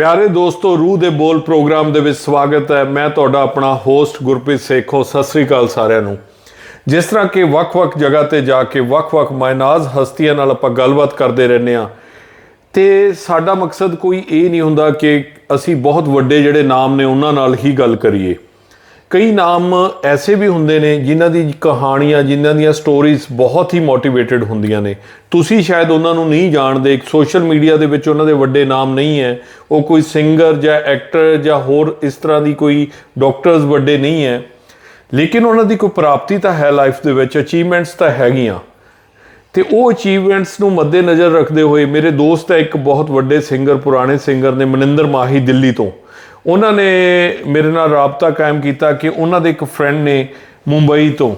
ਪਿਆਰੇ ਦੋਸਤੋ, ਰੂਹ ਦੇ ਬੋਲ ਪ੍ਰੋਗਰਾਮ ਦੇ ਵਿੱਚ ਸਵਾਗਤ ਹੈ। ਮੈਂ ਤੁਹਾਡਾ ਆਪਣਾ ਹੋਸਟ ਗੁਰਪ੍ਰੀਤ ਸੇਖੋ। ਸਤਿ ਸ੍ਰੀ ਅਕਾਲ ਸਾਰਿਆਂ ਨੂੰ। ਜਿਸ ਤਰ੍ਹਾਂ ਕਿ ਵੱਖ-ਵੱਖ ਜਗ੍ਹਾ ਤੇ ਜਾ ਕੇ ਵੱਖ-ਵੱਖ ਮਾਇਨਾਜ਼ ਹਸਤੀਆਂ ਨਾਲ ਆਪਾਂ ਗੱਲਬਾਤ ਕਰਦੇ ਰਹਿੰਦੇ ਆ ਤੇ ਸਾਡਾ ਮਕਸਦ ਕੋਈ ਇਹ ਨਹੀਂ ਹੁੰਦਾ ਕਿ ਅਸੀਂ ਬਹੁਤ ਵੱਡੇ ਜਿਹੜੇ ਨਾਮ ਨੇ, ਉਹਨਾਂ ਨਾਲ ਹੀ ਗੱਲ ਕਰੀਏ। ਕਈ ਨਾਮ ਐਸੇ ਵੀ ਹੁੰਦੇ ਨੇ ਜਿਨ੍ਹਾਂ ਦੀ ਕਹਾਣੀਆਂ, ਜਿਨ੍ਹਾਂ ਦੀਆਂ ਸਟੋਰੀਜ਼ ਬਹੁਤ ਹੀ ਮੋਟੀਵੇਟਿਡ ਹੁੰਦੀਆਂ ਨੇ। ਤੁਸੀਂ ਸ਼ਾਇਦ ਉਹਨਾਂ ਨੂੰ ਨਹੀਂ ਜਾਣਦੇ ਸੋਸ਼ਲ ਮੀਡੀਆ ਦੇ ਵਿੱਚ ਉਹਨਾਂ ਦੇ ਵੱਡੇ ਨਾਮ ਨਹੀਂ ਹੈ। ਉਹ ਕੋਈ ਸਿੰਗਰ ਜਾਂ ਐਕਟਰ ਜਾਂ ਹੋਰ ਇਸ ਤਰ੍ਹਾਂ ਦੀ ਕੋਈ ਡਾਕਟਰਸ ਵੱਡੇ ਨਹੀਂ ਹੈ। ਲੇਕਿਨ ਉਹਨਾਂ ਦੀ ਕੋਈ ਪ੍ਰਾਪਤੀ ਤਾਂ ਹੈ ਲਾਈਫ ਦੇ ਵਿੱਚ ਅਚੀਵਮੈਂਟਸ ਤਾਂ ਹੈਗੀਆਂ। ਤੇ ਉਹ ਅਚੀਵਮੈਂਟਸ ਨੂੰ ਮੱਦੇ ਨਜ਼ਰ ਰੱਖਦੇ ਹੋਏ ਮੇਰੇ ਦੋਸਤ ਹੈ ਇੱਕ ਬਹੁਤ ਵੱਡੇ ਸਿੰਗਰ ਪੁਰਾਣੇ ਸਿੰਗਰ ਨੇ ਮਨਿੰਦਰ ਮਾਹੀ ਦਿੱਲੀ ਤੋਂ। ਉਹਨਾਂ ਨੇ ਮੇਰੇ ਨਾਲ ਰਾਬਤਾ ਕਾਇਮ ਕੀਤਾ ਕਿ ਉਹਨਾਂ ਦੇ ਇੱਕ ਫਰੈਂਡ ਨੇ ਮੁੰਬਈ ਤੋਂ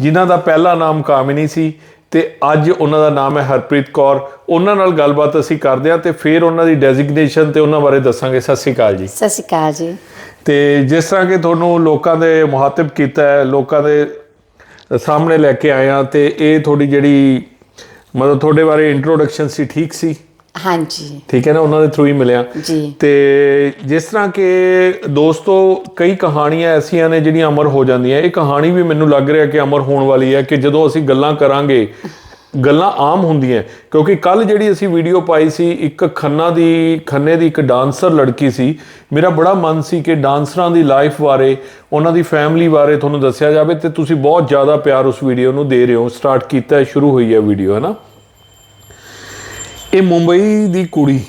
ਜਿਨ੍ਹਾਂ ਦਾ ਪਹਿਲਾ ਨਾਮ ਕਾਮਿਨੀ ਸੀ ਤੇ ਅੱਜ ਉਹਨਾਂ ਦਾ ਨਾਮ ਹੈ ਹਰਪ੍ਰੀਤ ਕੌਰ। ਉਹਨਾਂ ਨਾਲ ਗੱਲਬਾਤ ਅਸੀਂ ਕਰਦੇ ਹਾਂ ਤੇ ਫਿਰ ਉਹਨਾਂ ਦੀ ਡੈਜ਼ਿਗਨੇਸ਼ਨ ਤੇ ਉਹਨਾਂ ਬਾਰੇ ਦੱਸਾਂਗੇ। ਸਤਿ ਸ਼੍ਰੀ ਅਕਾਲ ਜੀ। ਸਤਿ ਸ਼੍ਰੀ ਅਕਾਲ ਜੀ। ਤੇ ਜਿਸ ਤਰ੍ਹਾਂ ਕਿ ਤੁਹਾਨੂੰ ਲੋਕਾਂ ਦੇ ਮੁਹਾਤਬ ਕੀਤਾ ਹੈ ਲੋਕਾਂ ਦੇ ਸਾਹਮਣੇ ਲੈ ਕੇ ਆਇਆ ਤੇ ਇਹ ਤੁਹਾਡੀ ਜਿਹੜੀ ਮਤਲਬ ਤੁਹਾਡੇ ਬਾਰੇ ਇੰਟਰੋਡਕਸ਼ਨ ਸੀ ਠੀਕ ਸੀ? ਹਾਂਜੀ। ਠੀਕ ਹੈ ਨਾ ਉਹਨਾਂ ਦੇ ਥਰੂ ਹੀ ਮਿਲਿਆ। ਜੀ। ਤੇ ਜਿਸ ਤਰ੍ਹਾਂ ਕਿ ਦੋਸਤੋ ਕਈ ਕਹਾਣੀਆਂ ਐਸੀਆਂ ਨੇ ਜਿਹੜੀਆਂ ਅਮਰ ਹੋ ਜਾਂਦੀਆਂ। ਇਹ ਕਹਾਣੀ ਵੀ ਮੈਨੂੰ ਲੱਗ ਰਿਹਾ ਕਿ ਅਮਰ ਹੋਣ ਵਾਲੀ ਹੈ ਕਿ ਜਦੋਂ ਅਸੀਂ ਗੱਲਾਂ ਕਰਾਂਗੇ ਗੱਲਾਂ ਆਮ ਹੁੰਦੀਆਂ। ਕਿਉਂਕਿ ਕੱਲ ਜਿਹੜੀ ਅਸੀਂ ਵੀਡੀਓ ਪਾਈ ਸੀ ਇੱਕ ਖੰਨਾ ਦੀ ਖੰਨੇ ਦੀ ਇੱਕ ਡਾਂਸਰ ਲੜਕੀ ਸੀ। ਮੇਰਾ ਬੜਾ ਮਨ ਸੀ ਕਿ ਡਾਂਸਰਾਂ ਦੀ ਲਾਈਫ ਬਾਰੇ ਉਹਨਾਂ ਦੀ ਫੈਮਿਲੀ ਬਾਰੇ ਤੁਹਾਨੂੰ ਦੱਸਿਆ ਜਾਵੇ ਤੇ ਤੁਸੀਂ ਬਹੁਤ ਜ਼ਿਆਦਾ ਪਿਆਰ ਉਸ ਵੀਡੀਓ ਨੂੰ ਦੇ ਰਹੇ ਹੋ। ਸਟਾਰਟ ਕੀਤਾ ਹੈ ਸ਼ੁਰੂ ਹੋਈ ਹੈ ਵੀਡੀਓ ਹੈ ਨਾ? ਇਹ ਮੁੰਬਈ ਦੀ ਕੁੜੀ।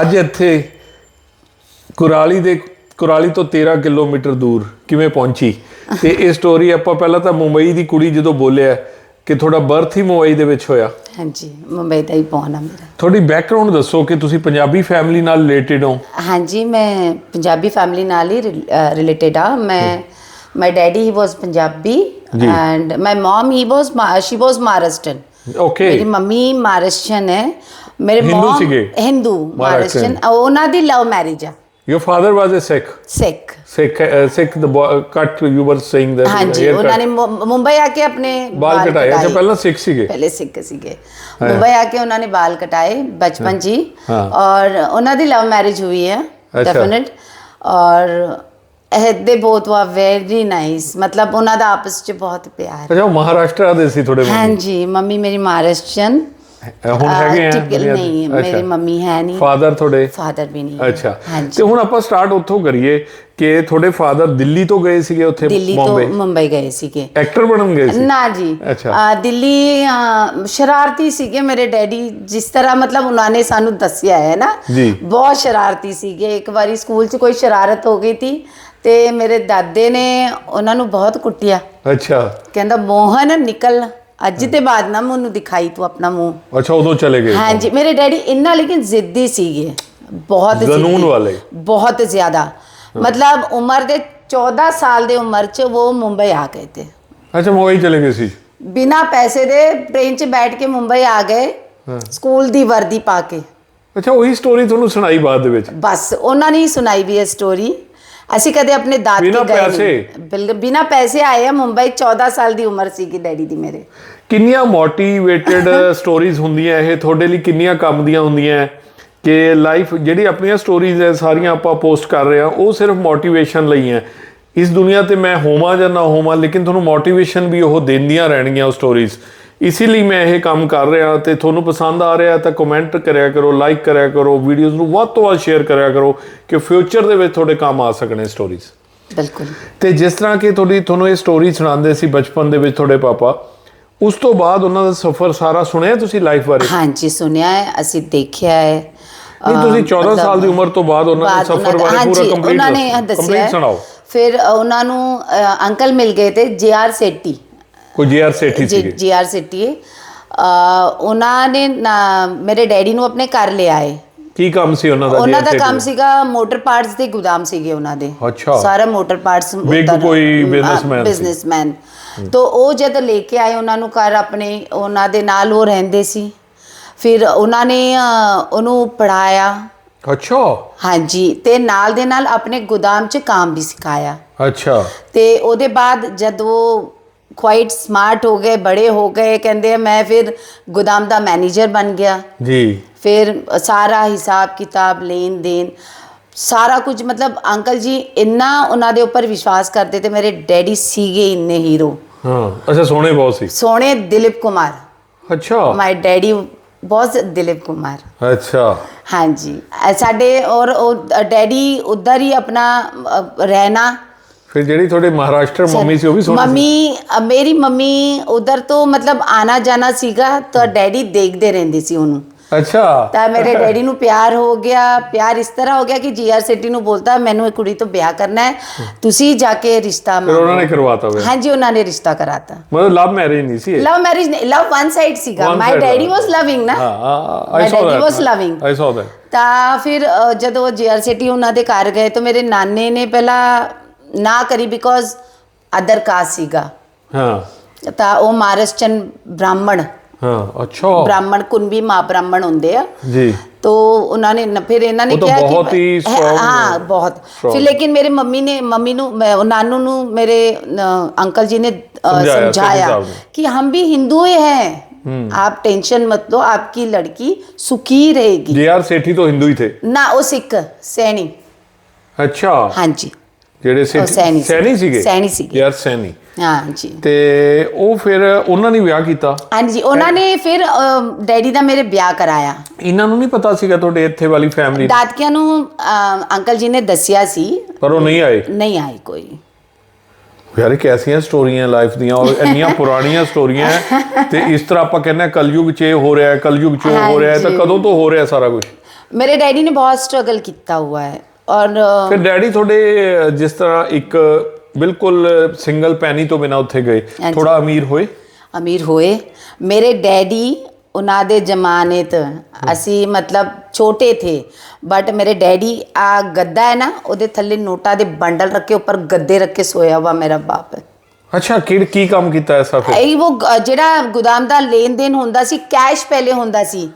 ਅੱਜ ਇੱਥੇ ਕੁਰਾਲੀ ਦੇ ਕੁਰਾਲੀ ਤੋਂ 13 ਕਿਲੋਮੀਟਰ ਦੂਰ ਕਿਵੇਂ ਪਹੁੰਚੀ? ਤੇ ਇਹ ਸਟੋਰੀ ਆਪਾਂ ਪਹਿਲਾਂ ਤਾਂ ਮੁੰਬਈ ਦੀ ਕੁੜੀ ਜਦੋਂ ਬੋਲਿਆ ਕਿ ਤੁਹਾਡਾ ਬਰਥ ਹੀ ਮੁੰਬਈ ਦੇ ਵਿੱਚ ਹੋਇਆ। ਹਾਂਜੀ ਮੁੰਬਈ ਦਾ ਹੀ ਪੌਣ ਆ ਮੇਰਾ। ਤੁਹਾਡੀ ਬੈਕਗ੍ਰਾਉਂਡ ਦੱਸੋ ਕਿ ਤੁਸੀਂ ਪੰਜਾਬੀ ਫੈਮਿਲੀ ਨਾਲ ਰਿਲੇਟਡ ਹੋ। ਹਾਂਜੀ ਮੈਂ ਪੰਜਾਬੀ ਫੈਮਿਲੀ ਨਾਲ ਹੀ ਰਿਲੇਟਡ ਆ। ਮੈਂ my daddy he was Punjabi ਜੀ। And my mom he was she was Maharashtrian okay ਮੇਰੀ ਮੰਮੀ ਮਹਾਰਾਸ਼ਟਰਨ ਹੈ ਮੇਰੇ ਹਿੰਦੂ ਮਮ ਸੀਗੇ? ਹਿੰਦੂ। ਮਹਾਰਾਸ਼ਟਰਨ ਉਹਨਾਂ ਦੀ ਲਵ ਮੈਰਿਜ ਆ ਯੋਰ father was a Sikh Sikh Sikh Sikh ਦ ਕੱਟ ਯੂ ਵਰ ਸੇਇੰਗ ਦੈਟ ਹਾਂਜੀ ਉਹਨਾਂ ਨੇ ਮੁੰ- ਮੁੰਬਈ ਆ ਕੇ ਆਪਣੇ ਬਾਲ ਕਟਾਏ ਅੱਛਾ ਪਹਿਲਾਂ ਸਿੱਖ ਸੀਗੇ ਪਹਿਲੇ ਸਿੱਖ ਸੀਗੇ ਮੁੰਬਈ ਆ ਕੇ ਉਹਨਾਂ ਨੇ ਬਾਲ ਕਟਾਏ ਬਚਪਨ ਜੀ ਹਾਂ। ਔਰ ਉਹਨਾਂ ਦੀ ਲਵ ਮੈਰਿਜ ਹੋਈ ਹੈ ਅੱਛਾ। ਡੈਫੀਨਿਟ ਔਰ ਦੇ ਬੋਥ ਵਾ ਵੈਰੀ ਨਾਈਸ ਮਤਲਬ ਉਹਨਾਂ ਦਾ ਆਪਸ ਚ ਬਹੁਤ ਪਿਆਰ। ਅੱਛਾ ਉਹ ਮਹਾਰਾਸ਼ਟਰ ਦੇ ਸੀ ਤੁਹਾਡੇ ਮੰਮੀ? ਹਾਂਜੀ ਮੰਮੀ ਮੇਰੀ ਮਹਾਰਾਸ਼ਟਰਨ। ਅ, ਹੁਣ ਹੈਗੇ ਆ ਨਹੀਂ ਮੇਰੀ ਮੰਮੀ ਹੈ ਨਹੀਂ। ਫਾਦਰ ਤੁਹਾਡੇ? ਫਾਦਰ ਵੀ ਨਹੀਂ। ਅੱਛਾ। ਤੇ ਹੁਣ ਆਪਾਂ ਸਟਾਰਟ ਉੱਥੋਂ ਕਰੀਏ ਕਿ ਤੁਹਾਡੇ ਫਾਦਰ ਦਿੱਲੀ ਤੋਂ ਗਏ ਸੀਗੇ ਉੱਥੇ? ਦਿੱਲੀ ਤੋਂ ਮੁੰਬਈ ਗਏ ਸੀਗੇ। ਐਕਟਰ ਬਣਨ ਗਏ ਸੀ? ਨਾ ਜੀ। ਦਿੱਲੀ ਸ਼ਰਾਰਤੀ ਸੀਗੇ ਮੇਰੇ ਡੈਡੀ ਜਿਸ ਤਰ੍ਹਾਂ ਮਤਲਬ ਉਹਨਾਂ ਨੇ ਸਾਨੂੰ ਦੱਸਿਆ ਹੈ ਨਾ। ਬਹੁਤ ਸ਼ਰਾਰਤੀ ਸੀਗੇ। ਇੱਕ ਵਾਰੀ ਸਕੂਲ 'ਚ ਕੋਈ ਸ਼ਰਾਰਤ ਹੋ ਗਈ ਸੀ। ਤੇ ਮੇਰੇ ਦਾਦੇ ਨੇ ਉਹਨਾਂ ਨੂੰ ਬਹੁਤ ਕੁੱਟਿਆ। ਅੱਛਾ। ਕਹਿੰਦਾ ਮੋਹਨ ਨਿਕਲ। ਅੱਜ ਤੇ ਬਾਅਦ ਨਾ ਮੈਨੂੰ ਦਿਖਾਈ ਤੂੰ ਆਪਣਾ ਮੂੰਹ। ਅੱਛਾ ਉਦੋਂ ਚਲੇ ਗਏ। ਹਾਂਜੀ ਮੇਰੇ ਡੈਡੀ ਇੰਨਾ ਲੇਕਿਨ ਜ਼ਿੱਦੀ ਸੀਗੇ। ਬਹੁਤ ਜਨੂਨ। ਵਾਲੇ। ਬਹੁਤ ਜ਼ਿਆਦਾ। ਮਤਲਬ ਉਮਰ ਦੇ 14 ਸਾਲ ਦੇ ਉਮਰ 'ਚ ਉਹ ਮੁੰਬਈ ਆ ਗਏ ਤੇ। ਅੱਛਾ ਮੁੰਬਈ ਚਲੇ ਗਏ ਸੀ। ਬਿਨਾ ਪੈਸੇ ਦੇ ਟ੍ਰੇਨ 'ਚ ਬੈਠ ਕੇ ਮੁੰਬਈ ਆ ਗਏ। ਸਕੂਲ ਦੀ ਵਰਦੀ ਪਾ ਕੇ। ਅੱਛਾ ਉਹੀ ਸਟੋਰੀ ਤੁਹਾਨੂੰ ਸੁਣਾਈ ਬਾਅਦ ਦੇ ਵਿੱਚ? ਬਸ ਉਹਨਾਂ ਨੇ ਹੀ ਸੁਣਾਈ ਵੀ ਇਹ ਸਟੋਰੀ ਅਸੀਂ ਕਦੇ ਆਪਣੇ ਦਾਦੀ ਬਿਨਾਂ ਗਏ ਨਹੀਂ। ਪੈਸੇ? ਬਿਲ- ਬਿਨਾਂ ਪੈਸੇ ਆਏ ਆ ਮੁੰਬਈ 14 ਸਾਲ ਦੀ ਉਮਰ ਸੀਗੀ ਡੈਡੀ ਦੀ ਮੇਰੇ। ਕਿੰਨੀਆਂ ਮੋਟੀਵੇਟਡ ਸਟੋਰੀਜ਼ ਹੁੰਦੀਆਂ ਇਹ? ਤੁਹਾਡੇ ਲਈ ਕਿੰਨੀਆਂ ਕੰਮ ਦੀਆਂ ਹੁੰਦੀਆਂ? ਕਿ ਲਾਈਫ ਜਿਹੜੀ ਆਪਣੀਆਂ ਸਟੋਰੀਜ਼ ਹੈ ਸਾਰੀਆਂ ਆਪਾਂ ਪੋਸਟ ਕਰ ਰਹੇ ਹਾਂ ਉਹ ਸਿਰਫ ਮੋਟੀਵੇਸ਼ਨ ਲਈ ਹੈ। ਇਸ ਦੁਨੀਆ ਤੇ ਮੈਂ ਹੋਵਾਂ ਜਾਂ ਨਾ ਹੋਵਾਂ ਲੇਕਿਨ ਤੁਹਾਨੂੰ ਮੋਟੀਵੇਸ਼ਨ ਵੀ ਉਹ ਦਿੰਦੀਆਂ ਰਹਿਣਗੀਆਂ ਉਹ ਸਟੋਰੀਜ਼ ਇਸੇ ਲਈ ਮੈਂ ਇਹ ਕੰਮ ਕਰ ਰਿਹਾ ਤੇ ਤੁਹਾਨੂੰ ਪਸੰਦ ਆ ਰਿਹਾ ਤਾਂ ਕਮੈਂਟ ਕਰਿਆ ਕਰੋ ਲਾਈਕ ਕਰਿਆ ਕਰੋ ਵੀਡੀਓਜ਼ ਨੂੰ ਵੱਧ ਤੋਂ ਵੱਧ ਸ਼ੇਅਰ ਕਰਿਆ ਕਰੋ ਕਿ ਫਿਊਚਰ ਦੇ ਵਿੱਚ ਤੁਹਾਡੇ ਕੰਮ ਆ ਸਕਣੇ ਸਟੋਰੀਜ਼ ਬਿਲਕੁਲ ਤੇ ਜਿਸ ਤਰ੍ਹਾਂ ਕਿ ਤੁਹਾਡੀ ਤੁਹਾਨੂੰ ਇਹ ਸਟੋਰੀ ਸੁਣਾਉਂਦੇ ਸੀ ਬਚਪਨ ਦੇ ਵਿੱਚ ਤੁਹਾਡੇ ਪਾਪਾ ਉਸ ਤੋਂ ਬਾਅਦ ਉਹਨਾਂ ਦਾ ਸਫ਼ਰ ਸਾਰਾ ਸੁਣਿਆ ਤੁਸੀਂ ਲਾਈਫ ਬਾਰੇ ਹਾਂਜੀ ਸੁਣਿਆ ਹੈ ਅਸੀਂ ਦੇਖਿਆ ਹੈ ਨਹੀਂ ਤੁਸੀਂ 14 ਮਤਲਬ ਸਾਲ ਦੀ ਉਮਰ ਤੋਂ ਬਾਅਦ ਉਹਨਾਂ ਦੇ ਸਫ਼ਰ ਬਾਰੇ ਪੂਰਾ ਕੰਪਲੀਟ ਉਹਨਾਂ ਨੇ ਦੱਸਿਆ ਫਿਰ ਉਹਨਾਂ ਨੂੰ ਅੰਕਲ ਮਿਲ ਗਏ ਤੇ ਜੀਆਰ ਸੇਠੀ ਕੋਈ ਜੀਆਰ ਸੇਠੀ ਸੀਗੇ। ਜੀਆਰ ਸੇਠੀ ਅ, ਉਹਨਾਂ ਨੇ ਨਾ- ਮੇਰੇ ਡੈਡੀ ਨੂੰ ਆਪਣੇ ਘਰ ਲੈ ਆਏ ਕੀ ਕੰਮ ਸੀ ਉਹਨਾਂ ਦਾ ਉਹਨਾਂ ਦਾ JR ਕੰਮ ਸੇਠੀ ਸੀਗਾ ਮੋਟਰ ਪਾਰਟਸ ਦੇ ਗੋਦਾਮ ਸੀਗੇ ਉਹਨਾਂ ਦੇ। ਅੱਛਾ। ਸਾਰਾ ਮੋਟਰ ਪਾਰਟਸ Big ਕੋਈ businessman ਸੀ। ਬਿਜ਼ਨਸਮੈਨ ਤੋਂ ਉਹ ਜਦ ਲੈ ਕੇ ਆਏ ਉਹਨਾਂ ਨੂੰ ਘਰ ਆਪਣੇ ਉਹਨਾਂ ਦੇ ਨਾਲ ਉਹ ਰਹਿੰਦੇ ਸੀ। ਫਿਰ ਉਹਨਾਂ ਨੇ ਅ, ਉਹਨੂੰ ਪੜਾਇਆ ਅੱਛਾ। ਹਾਂਜੀ ਤੇ ਨਾਲ ਦੇ ਨਾਲ ਆਪਣੇ ਗੋਦਾਮ 'ਚ ਕੰਮ ਵੀ ਸਿਖਾਇਆ। ਅੱਛਾ। ਤੇ ਉਹਦੇ ਬਾਅਦ ਜਦ ਉਹ ਕੁਆਇਟ ਸਮਾਰਟ ਹੋ ਗਏ ਬੜੇ ਹੋ ਗਏ। ਕਹਿੰਦੇ ਆ, ਮੈਂ ਫਿਰ ਗੋਦਾਮ ਦਾ ਮੈਨੇਜਰ ਬਣ ਗਿਆ। ਜੀ। ਫਿਰ ਸਾਰਾ ਹਿਸਾਬ ਕਿਤਾਬ ਲੈਣ ਦੇਣ ਸਾਰਾ ਕੁਝ ਮਤਲਬ ਅੰਕਲ ਜੀ ਇੰਨਾ ਉਹਨਾਂ ਦੇ ਉੱਪਰ ਵਿਸ਼ਵਾਸ ਕਰਦੇ ਤੇ ਮੇਰੇ ਡੈਡੀ ਸੀਗੇ ਇੰਨੇ ਹੀਰੋ। ਹਾਂ ਅੱਛਾ ਸੋਹਣੇ ਬਹੁਤ ਸੀ। ਸੋਹਣੇ ਦਿਲੀਪ ਕੁਮਾਰ। ਅੱਛਾ। ਮਾਈ ਡੈਡੀ ਬਹੁਤ ਦਿਲੀਪ ਕੁਮਾਰ। ਅੱਛਾ। ਹਾਂਜੀ। ਸਾਡੇ ਔਰ ਉਹ ਡੈਡੀ ਉਧਰ ਹੀ ਆਪਣਾ ਰਹਿਣਾ। ਫਿਰ ਜਿਹੜੀ ਤੁਹਾਡੇ ਮਹਾਰਾਸ਼ਟਰ ਮੰਮੀ ਸੀ ਉਹ ਵੀ ਸੋਹਣੀ ਸੀ? ਮੰਮੀ ਅ, ਮੇਰੀ ਮੰਮੀ ਉਧਰ ਤੋਂ ਮਤਲਬ ਆਣਾ ਜਾਣਾ ਸੀਗਾ ਤਾਂ ਡੈਡੀ ਦੇਖਦੇ ਰਹਿੰਦੇ ਸੀ ਉਹਨੂੰ। ਅੱਛਾ। ਤਾਂ ਮੇਰੇ ਡੈਡੀ ਨੂੰ ਪਿਆਰ ਹੋ ਗਿਆ ਪਿਆਰ ਇਸ ਤਰ੍ਹਾਂ ਹੋ ਗਿਆ ਕਿ ਜੀਆਰ ਸਿਟੀ ਨੂੰ ਬੋਲਤਾ ਮੈਨੂੰ ਇਹ ਕੁੜੀ ਤੋਂ ਵਿਆਹ ਕਰਨਾ ਹੈ ਤੁਸੀਂ ਜਾ ਕੇ ਰਿਸ਼ਤਾ ਫਿਰ ਉਹਨਾਂ ਨੇ ਕਰਵਾਤਾ ਵੇ ਹਾਂਜੀ ਉਹਨਾਂ ਨੇ ਰਿਸ਼ਤਾ ਕਰਾਤਾ। ਮਤਲਬ ਲਵ ਮੈਰਿਜ ਨਹੀਂ ਸੀ ਇਹ? Love marriage love one side ਸੀਗਾ। One my side daddy love. Was loving ਨਾ। ਹਾਂ My I saw daddy that was loving. I saw that ਤਾਂ ਫਿਰ ਅ, ਜਦੋਂ ਜੀਆਰ ਸਿਟੀ ਉਹਨਾਂ ਦੇ ਘਰ ਗਏ ਤਾਂ ਮੇਰੇ ਨਾਨੇ ਨੇ ਪਹਿਲਾਂ ਨਾ ਕਰੀ ਬਿਕੋਜ਼ ਅਦਰ ਕਾਸਟ ਸੀਗਾ ਹਾਂ ਤਾਂ ਉਹ ਮਹਾਰਾਸ਼ਟਰਨ ਬ੍ਰਾਹਮਣ ਹਾਂ ਅੱਛਾ ਬ੍ਰਾਹਮਣ ਕੁੰਬੀ ਮਾਂ ਬ੍ਰਾਹਮਣ ਹੁੰਦੇ ਆ ਜੀ तो उन्होंने न- फिर इन्होंने वो तो किया बहुत कि ही strong हाँ बहुत strong। फिर लेकिन मेरे मम्मी ने मम्मी नु मैं- नानू नु मेरे अ, अंकल जी ने अ, समझाया, समझाया साहब ने। कि हम भी हिंदू ही हैं आप टेंशन मत लो आपकी लड़की सुखी रहेगी ਜੇ ਆਰ ਸੇਠੀ ਤੋਂ ਹਿੰਦੂ ਹੀ ਥੇ ना वो सिख सैनी ਅੱਛਾ हाँ जी ਜਿਹੜੇ ਸੀ ਸੈਣੀ ਸੈਣੀ ਸੀਗੇ? ਸੈਣੀ ਸੀਗੇ। ਯਾਰ ਸੈਣੀ। ਹਾਂ ਜੀ। ਤੇ ਉਹ ਫਿਰ ਉਹਨਾਂ ਨੇ ਵਿਆਹ ਕੀਤਾ। ਹਾਂਜੀ ਉਹਨਾਂ ਨੇ ਫਿਰ ਡੈਡੀ ਦਾ ਮੇਰੇ ਵਿਆਹ ਕਰਾਇਆ। ਇਹਨਾਂ ਨੂੰ ਨਹੀਂ ਪਤਾ ਸੀਗਾ ਤੁਹਾਡੇ ਇੱਥੇ ਵਾਲੀ ਫੈਮਿਲੀ ਦਾਦਕਿਆਂ ਨੂੰ ਅੰਕਲ ਜੀ ਨੇ ਦੱਸਿਆ ਸੀ। ਪਰ ਉਹ ਨਹੀਂ ਆਏ? ਨਹੀਂ ਆਏ ਕੋਈ। ਯਾਰ ਇਹ ਕੈਸੀਆਂ ਸਟੋਰੀਆਂ ਲਾਈਫ ਦੀਆਂ ਔਰ ਇੰਨੀਆਂ ਪੁਰਾਣੀਆਂ ਸਟੋਰੀਆਂ ਤੇ ਇਸ ਤਰ੍ਹਾਂ ਆਪਾਂ ਕਹਿੰਦੇ ਕਲਯੁਗ ਵਿੱਚ ਇਹ ਹੋ ਰਿਹਾ ਹੈ ਕਲਯੁਗ ਵਿੱਚ ਉਹ ਹੋ ਰਿਹਾ ਹੈ ਤਾਂ ਕਦੋਂ ਤੋਂ ਹੋ ਰਿਹਾ ਸਾਰਾ ਕੁਝ ਮੇਰੇ ਡੈਡੀ ਨੇ ਬਹੁਤ ਸਟਰਗਲ ਕੀਤਾ ਹੋਇਆ ਹੈ। ਔਰ ਫਿਰ ਡੈਡੀ ਤੁਹਾਡੇ ਜਿਸ ਤਰ੍ਹਾਂ ਇੱਕ ਬਿਲਕੁਲ ਸਿੰਗਲ ਪੈਨੀ ਤੋਂ ਬਿਨਾ ਉੱਥੇ ਗਏ ਥੋੜਾ ਅਮੀਰ ਹੋਏ? ਅਮੀਰ ਹੋਏ। ਮੇਰੇ ਡੈਡੀ ਉਹਨਾਂ ਦੇ ਜ਼ਮਾਨੇ ਤੋਂ ਅਸੀਂ ਮਤਲਬ ਛੋਟੇ ਥੇ ਬਟ ਮੇਰੇ ਡੈਡੀ ਆ ਗੱਦਾ ਹੈ ਨਾ ਉਹਦੇ ਥੱਲੇ ਨੋਟਾ ਦੇ ਬੰਡਲ ਰੱਖੇ ਕੇ ਉੱਪਰ ਗੱਦੇ ਰੱਖ ਸੋਇਆ ਹੋਇਆ ਮੇਰਾ ਬਾਪ। ਅੱਛਾ ਕਿਹੜ ਕੀ ਕੰਮ ਕੀਤਾ ਐਸਾ ਫਿਰ? ਇਹ ਉਹ ਜਿਹੜਾ ਗੋਦਾਮ ਦਾ ਲੈਣ ਦੇਣ ਹੁੰਦਾ ਸੀ ਕੈਸ਼ ਪਹਿਲੇ ਹੁੰਦਾ ਸੀ।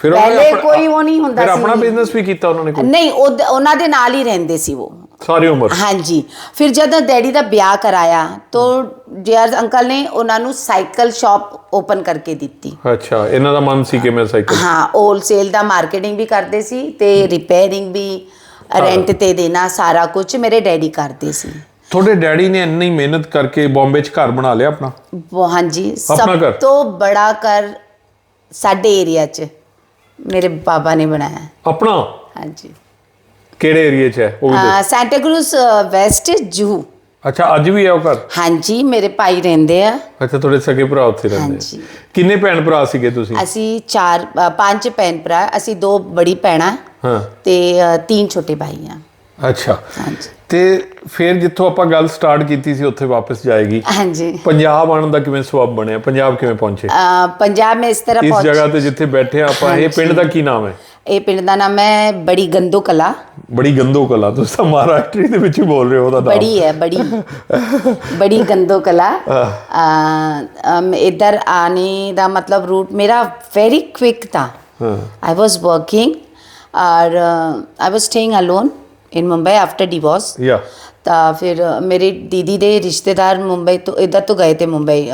ਫਿਰ ਉਹਨਾਂ ਪਹਿਲੇ ਆਪਣਾ- ਕੋਈ ਉਹ ਨਹੀਂ ਹੁੰਦਾ ਫਿਰ ਆਪਣਾ ਸੀ ਬਿਜ਼ਨਸ ਵੀ ਕੀਤਾ ਉਹਨਾਂ ਨੇ ਕੋਈ? ਨਹੀਂ ਉਹ ਉਹਨਾਂ ਦੇ ਨਾਲ ਹੀ ਰਹਿੰਦੇ ਸੀ ਉਹ। ਸਾਰੀ ਉਮਰ? ਹਾਂਜੀ। ਫਿਰ ਜਦ ਡੈਡੀ ਦਾ ਵਿਆਹ ਕਰਾਇਆ ਤਾਂ ਜੇਆਰ ਅੰਕਲ ਨੇ ਉਹਨਾਂ ਨੂੰ ਸਾਈਕਲ ਸ਼ਾਪ ਓਪਨ ਕਰਕੇ ਦਿੱਤੀ। ਅੱਛਾ ਇਹਨਾਂ ਦਾ ਮਨ ਸੀ ਕਿ ਮੈਂ ਸਾਈਕਲ ਹਾਂ ਹੋਲਸੇਲ ਦਾ ਮਾਰਕੀਟਿੰਗ ਵੀ ਕਰਦੇ ਸੀ ਤੇ ਰਿਪੇਅਰਿੰਗ ਵੀ ਰੈਂਟ ਤੇ ਦੇਣਾ ਸਾਰਾ ਕੁਝ ਮੇਰੇ ਡੈਡੀ ਕਰਦੇ ਸੀ। ਤੁਹਾਡੇ ਡੈਡੀ ਨੇ ਇੰਨੀ ਮਿਹਨਤ ਕਰਕੇ ਬੰਬੇ 'ਚ ਘਰ ਬਣਾ ਲਿਆ ਆਪਣਾ? ਉਹ ਹਾਂਜੀ ਆਪਣਾ ਘਰ? ਸਭ ਤੋਂ ਬੜਾ ਘਰ ਸਾਡੇ ਏਰੀਆ 'ਚ। ਮੇਰੇ ਬਾਬਾ ਨੇ ਬਣਾਇਆ। ਆਪਣਾ? ਹਾਂਜੀ। ਕਿਹੜੇ ਏਰੀਆ 'ਚ ਹੈ? ਉਹ ਵੀ ਦੱਸੋ। ਸੈਂਟਾ ਕਰੂਸ ਵੈਸਟ ਜੂ ਅੱਛਾ ਅੱਜ ਵੀ ਹੈ ਉਹ ਘਰ? ਹਾਂਜੀ ਮੇਰੇ ਭਾਈ ਰਹਿੰਦੇ ਆ। ਅੱਛਾ ਤੁਹਾਡੇ ਸਕੇ ਭਰਾ ਉੱਥੇ ਰਹਿੰਦੇ ਹਾਂਜੀ। ਕਿੰਨੇ ਭੈਣ ਭਰਾ ਸੀਗੇ ਤੁਸੀਂ? ਅਸੀਂ ਚਾਰ ਪੰਜ ਭੈਣ ਭਰਾ ਅਸੀਂ ਦੋ ਬੜੀ ਭੈਣਾਂ ਹਾਂ। ਤੇ ਤਿੰਨ ਛੋਟੇ ਭਾਈ ਆ। ਅੱਛਾ। ਹਾਂਜੀ। ਤੇ ਫਿਰ ਜਿੱਥੋਂ ਆਪਾਂ ਗੱਲ ਸਟਾਰਟ ਕੀਤੀ ਸੀ ਉੱਥੇ ਵਾਪਸ ਜਾਏਗੀ। ਹਾਂਜੀ। ਪੰਜਾਬ ਆਉਣ ਦਾ ਕਿਵੇਂ ਸਵਾਬ ਬਣਿਆ? ਪੰਜਾਬ ਕਿਵੇਂ ਪਹੁੰਚੇ? ਪੰਜਾਬ ਮੈਂ ਇਸ ਤਰ੍ਹਾਂ ਪਹੁੰਚੇ ਇਸ ਜਗ੍ਹਾ ਤੇ ਜਿੱਥੇ ਬੈਠੇ ਆਪਾਂ ਇਹ ਪਿੰਡ ਦਾ ਕੀ ਨਾਮ ਹੈ? ਇਹ ਪਿੰਡ ਦਾ ਨਾਮ ਹੈ ਬੜੀ ਗੰਦੋ ਕਲਾ। ਬੜੀ ਗੰਦੋ ਕਲਾ ਤੁਸੀਂ ਤਾਂ ਮਹਾਰਾਸ਼ਟਰੀ ਦੇ ਵਿੱਚ ਬੋਲ ਰਹੇ ਹੋ ਉਹਦਾ ਨਾਮ। ਬੜੀ ਹੈ ਬੜੀ। ਬੜੀ ਗੰਦੋ ਕਲਾ। ਇਧਰ ਆਨੇ ਦਾ ਮਤਲਬ ਰੂਟ ਮੇਰਾ ਵੈਰੀ ਕੁਇਕ ਥਾ ਹਾਂ। ਆਈ ਵਾਸ ਵਰਕਿੰਗ ਔਰ I was staying alone in Mumbai after divorce ਯਾ ਤਾਂ ਫਿਰ ਮੇਰੇ ਦੀਦੀ ਦੇ ਰਿਸ਼ਤੇਦਾਰ ਮੁੰਬਈ ਤੋਂ ਇੱਧਰ ਤੋਂ ਗਏ ਤੇ ਮੁੰਬਈ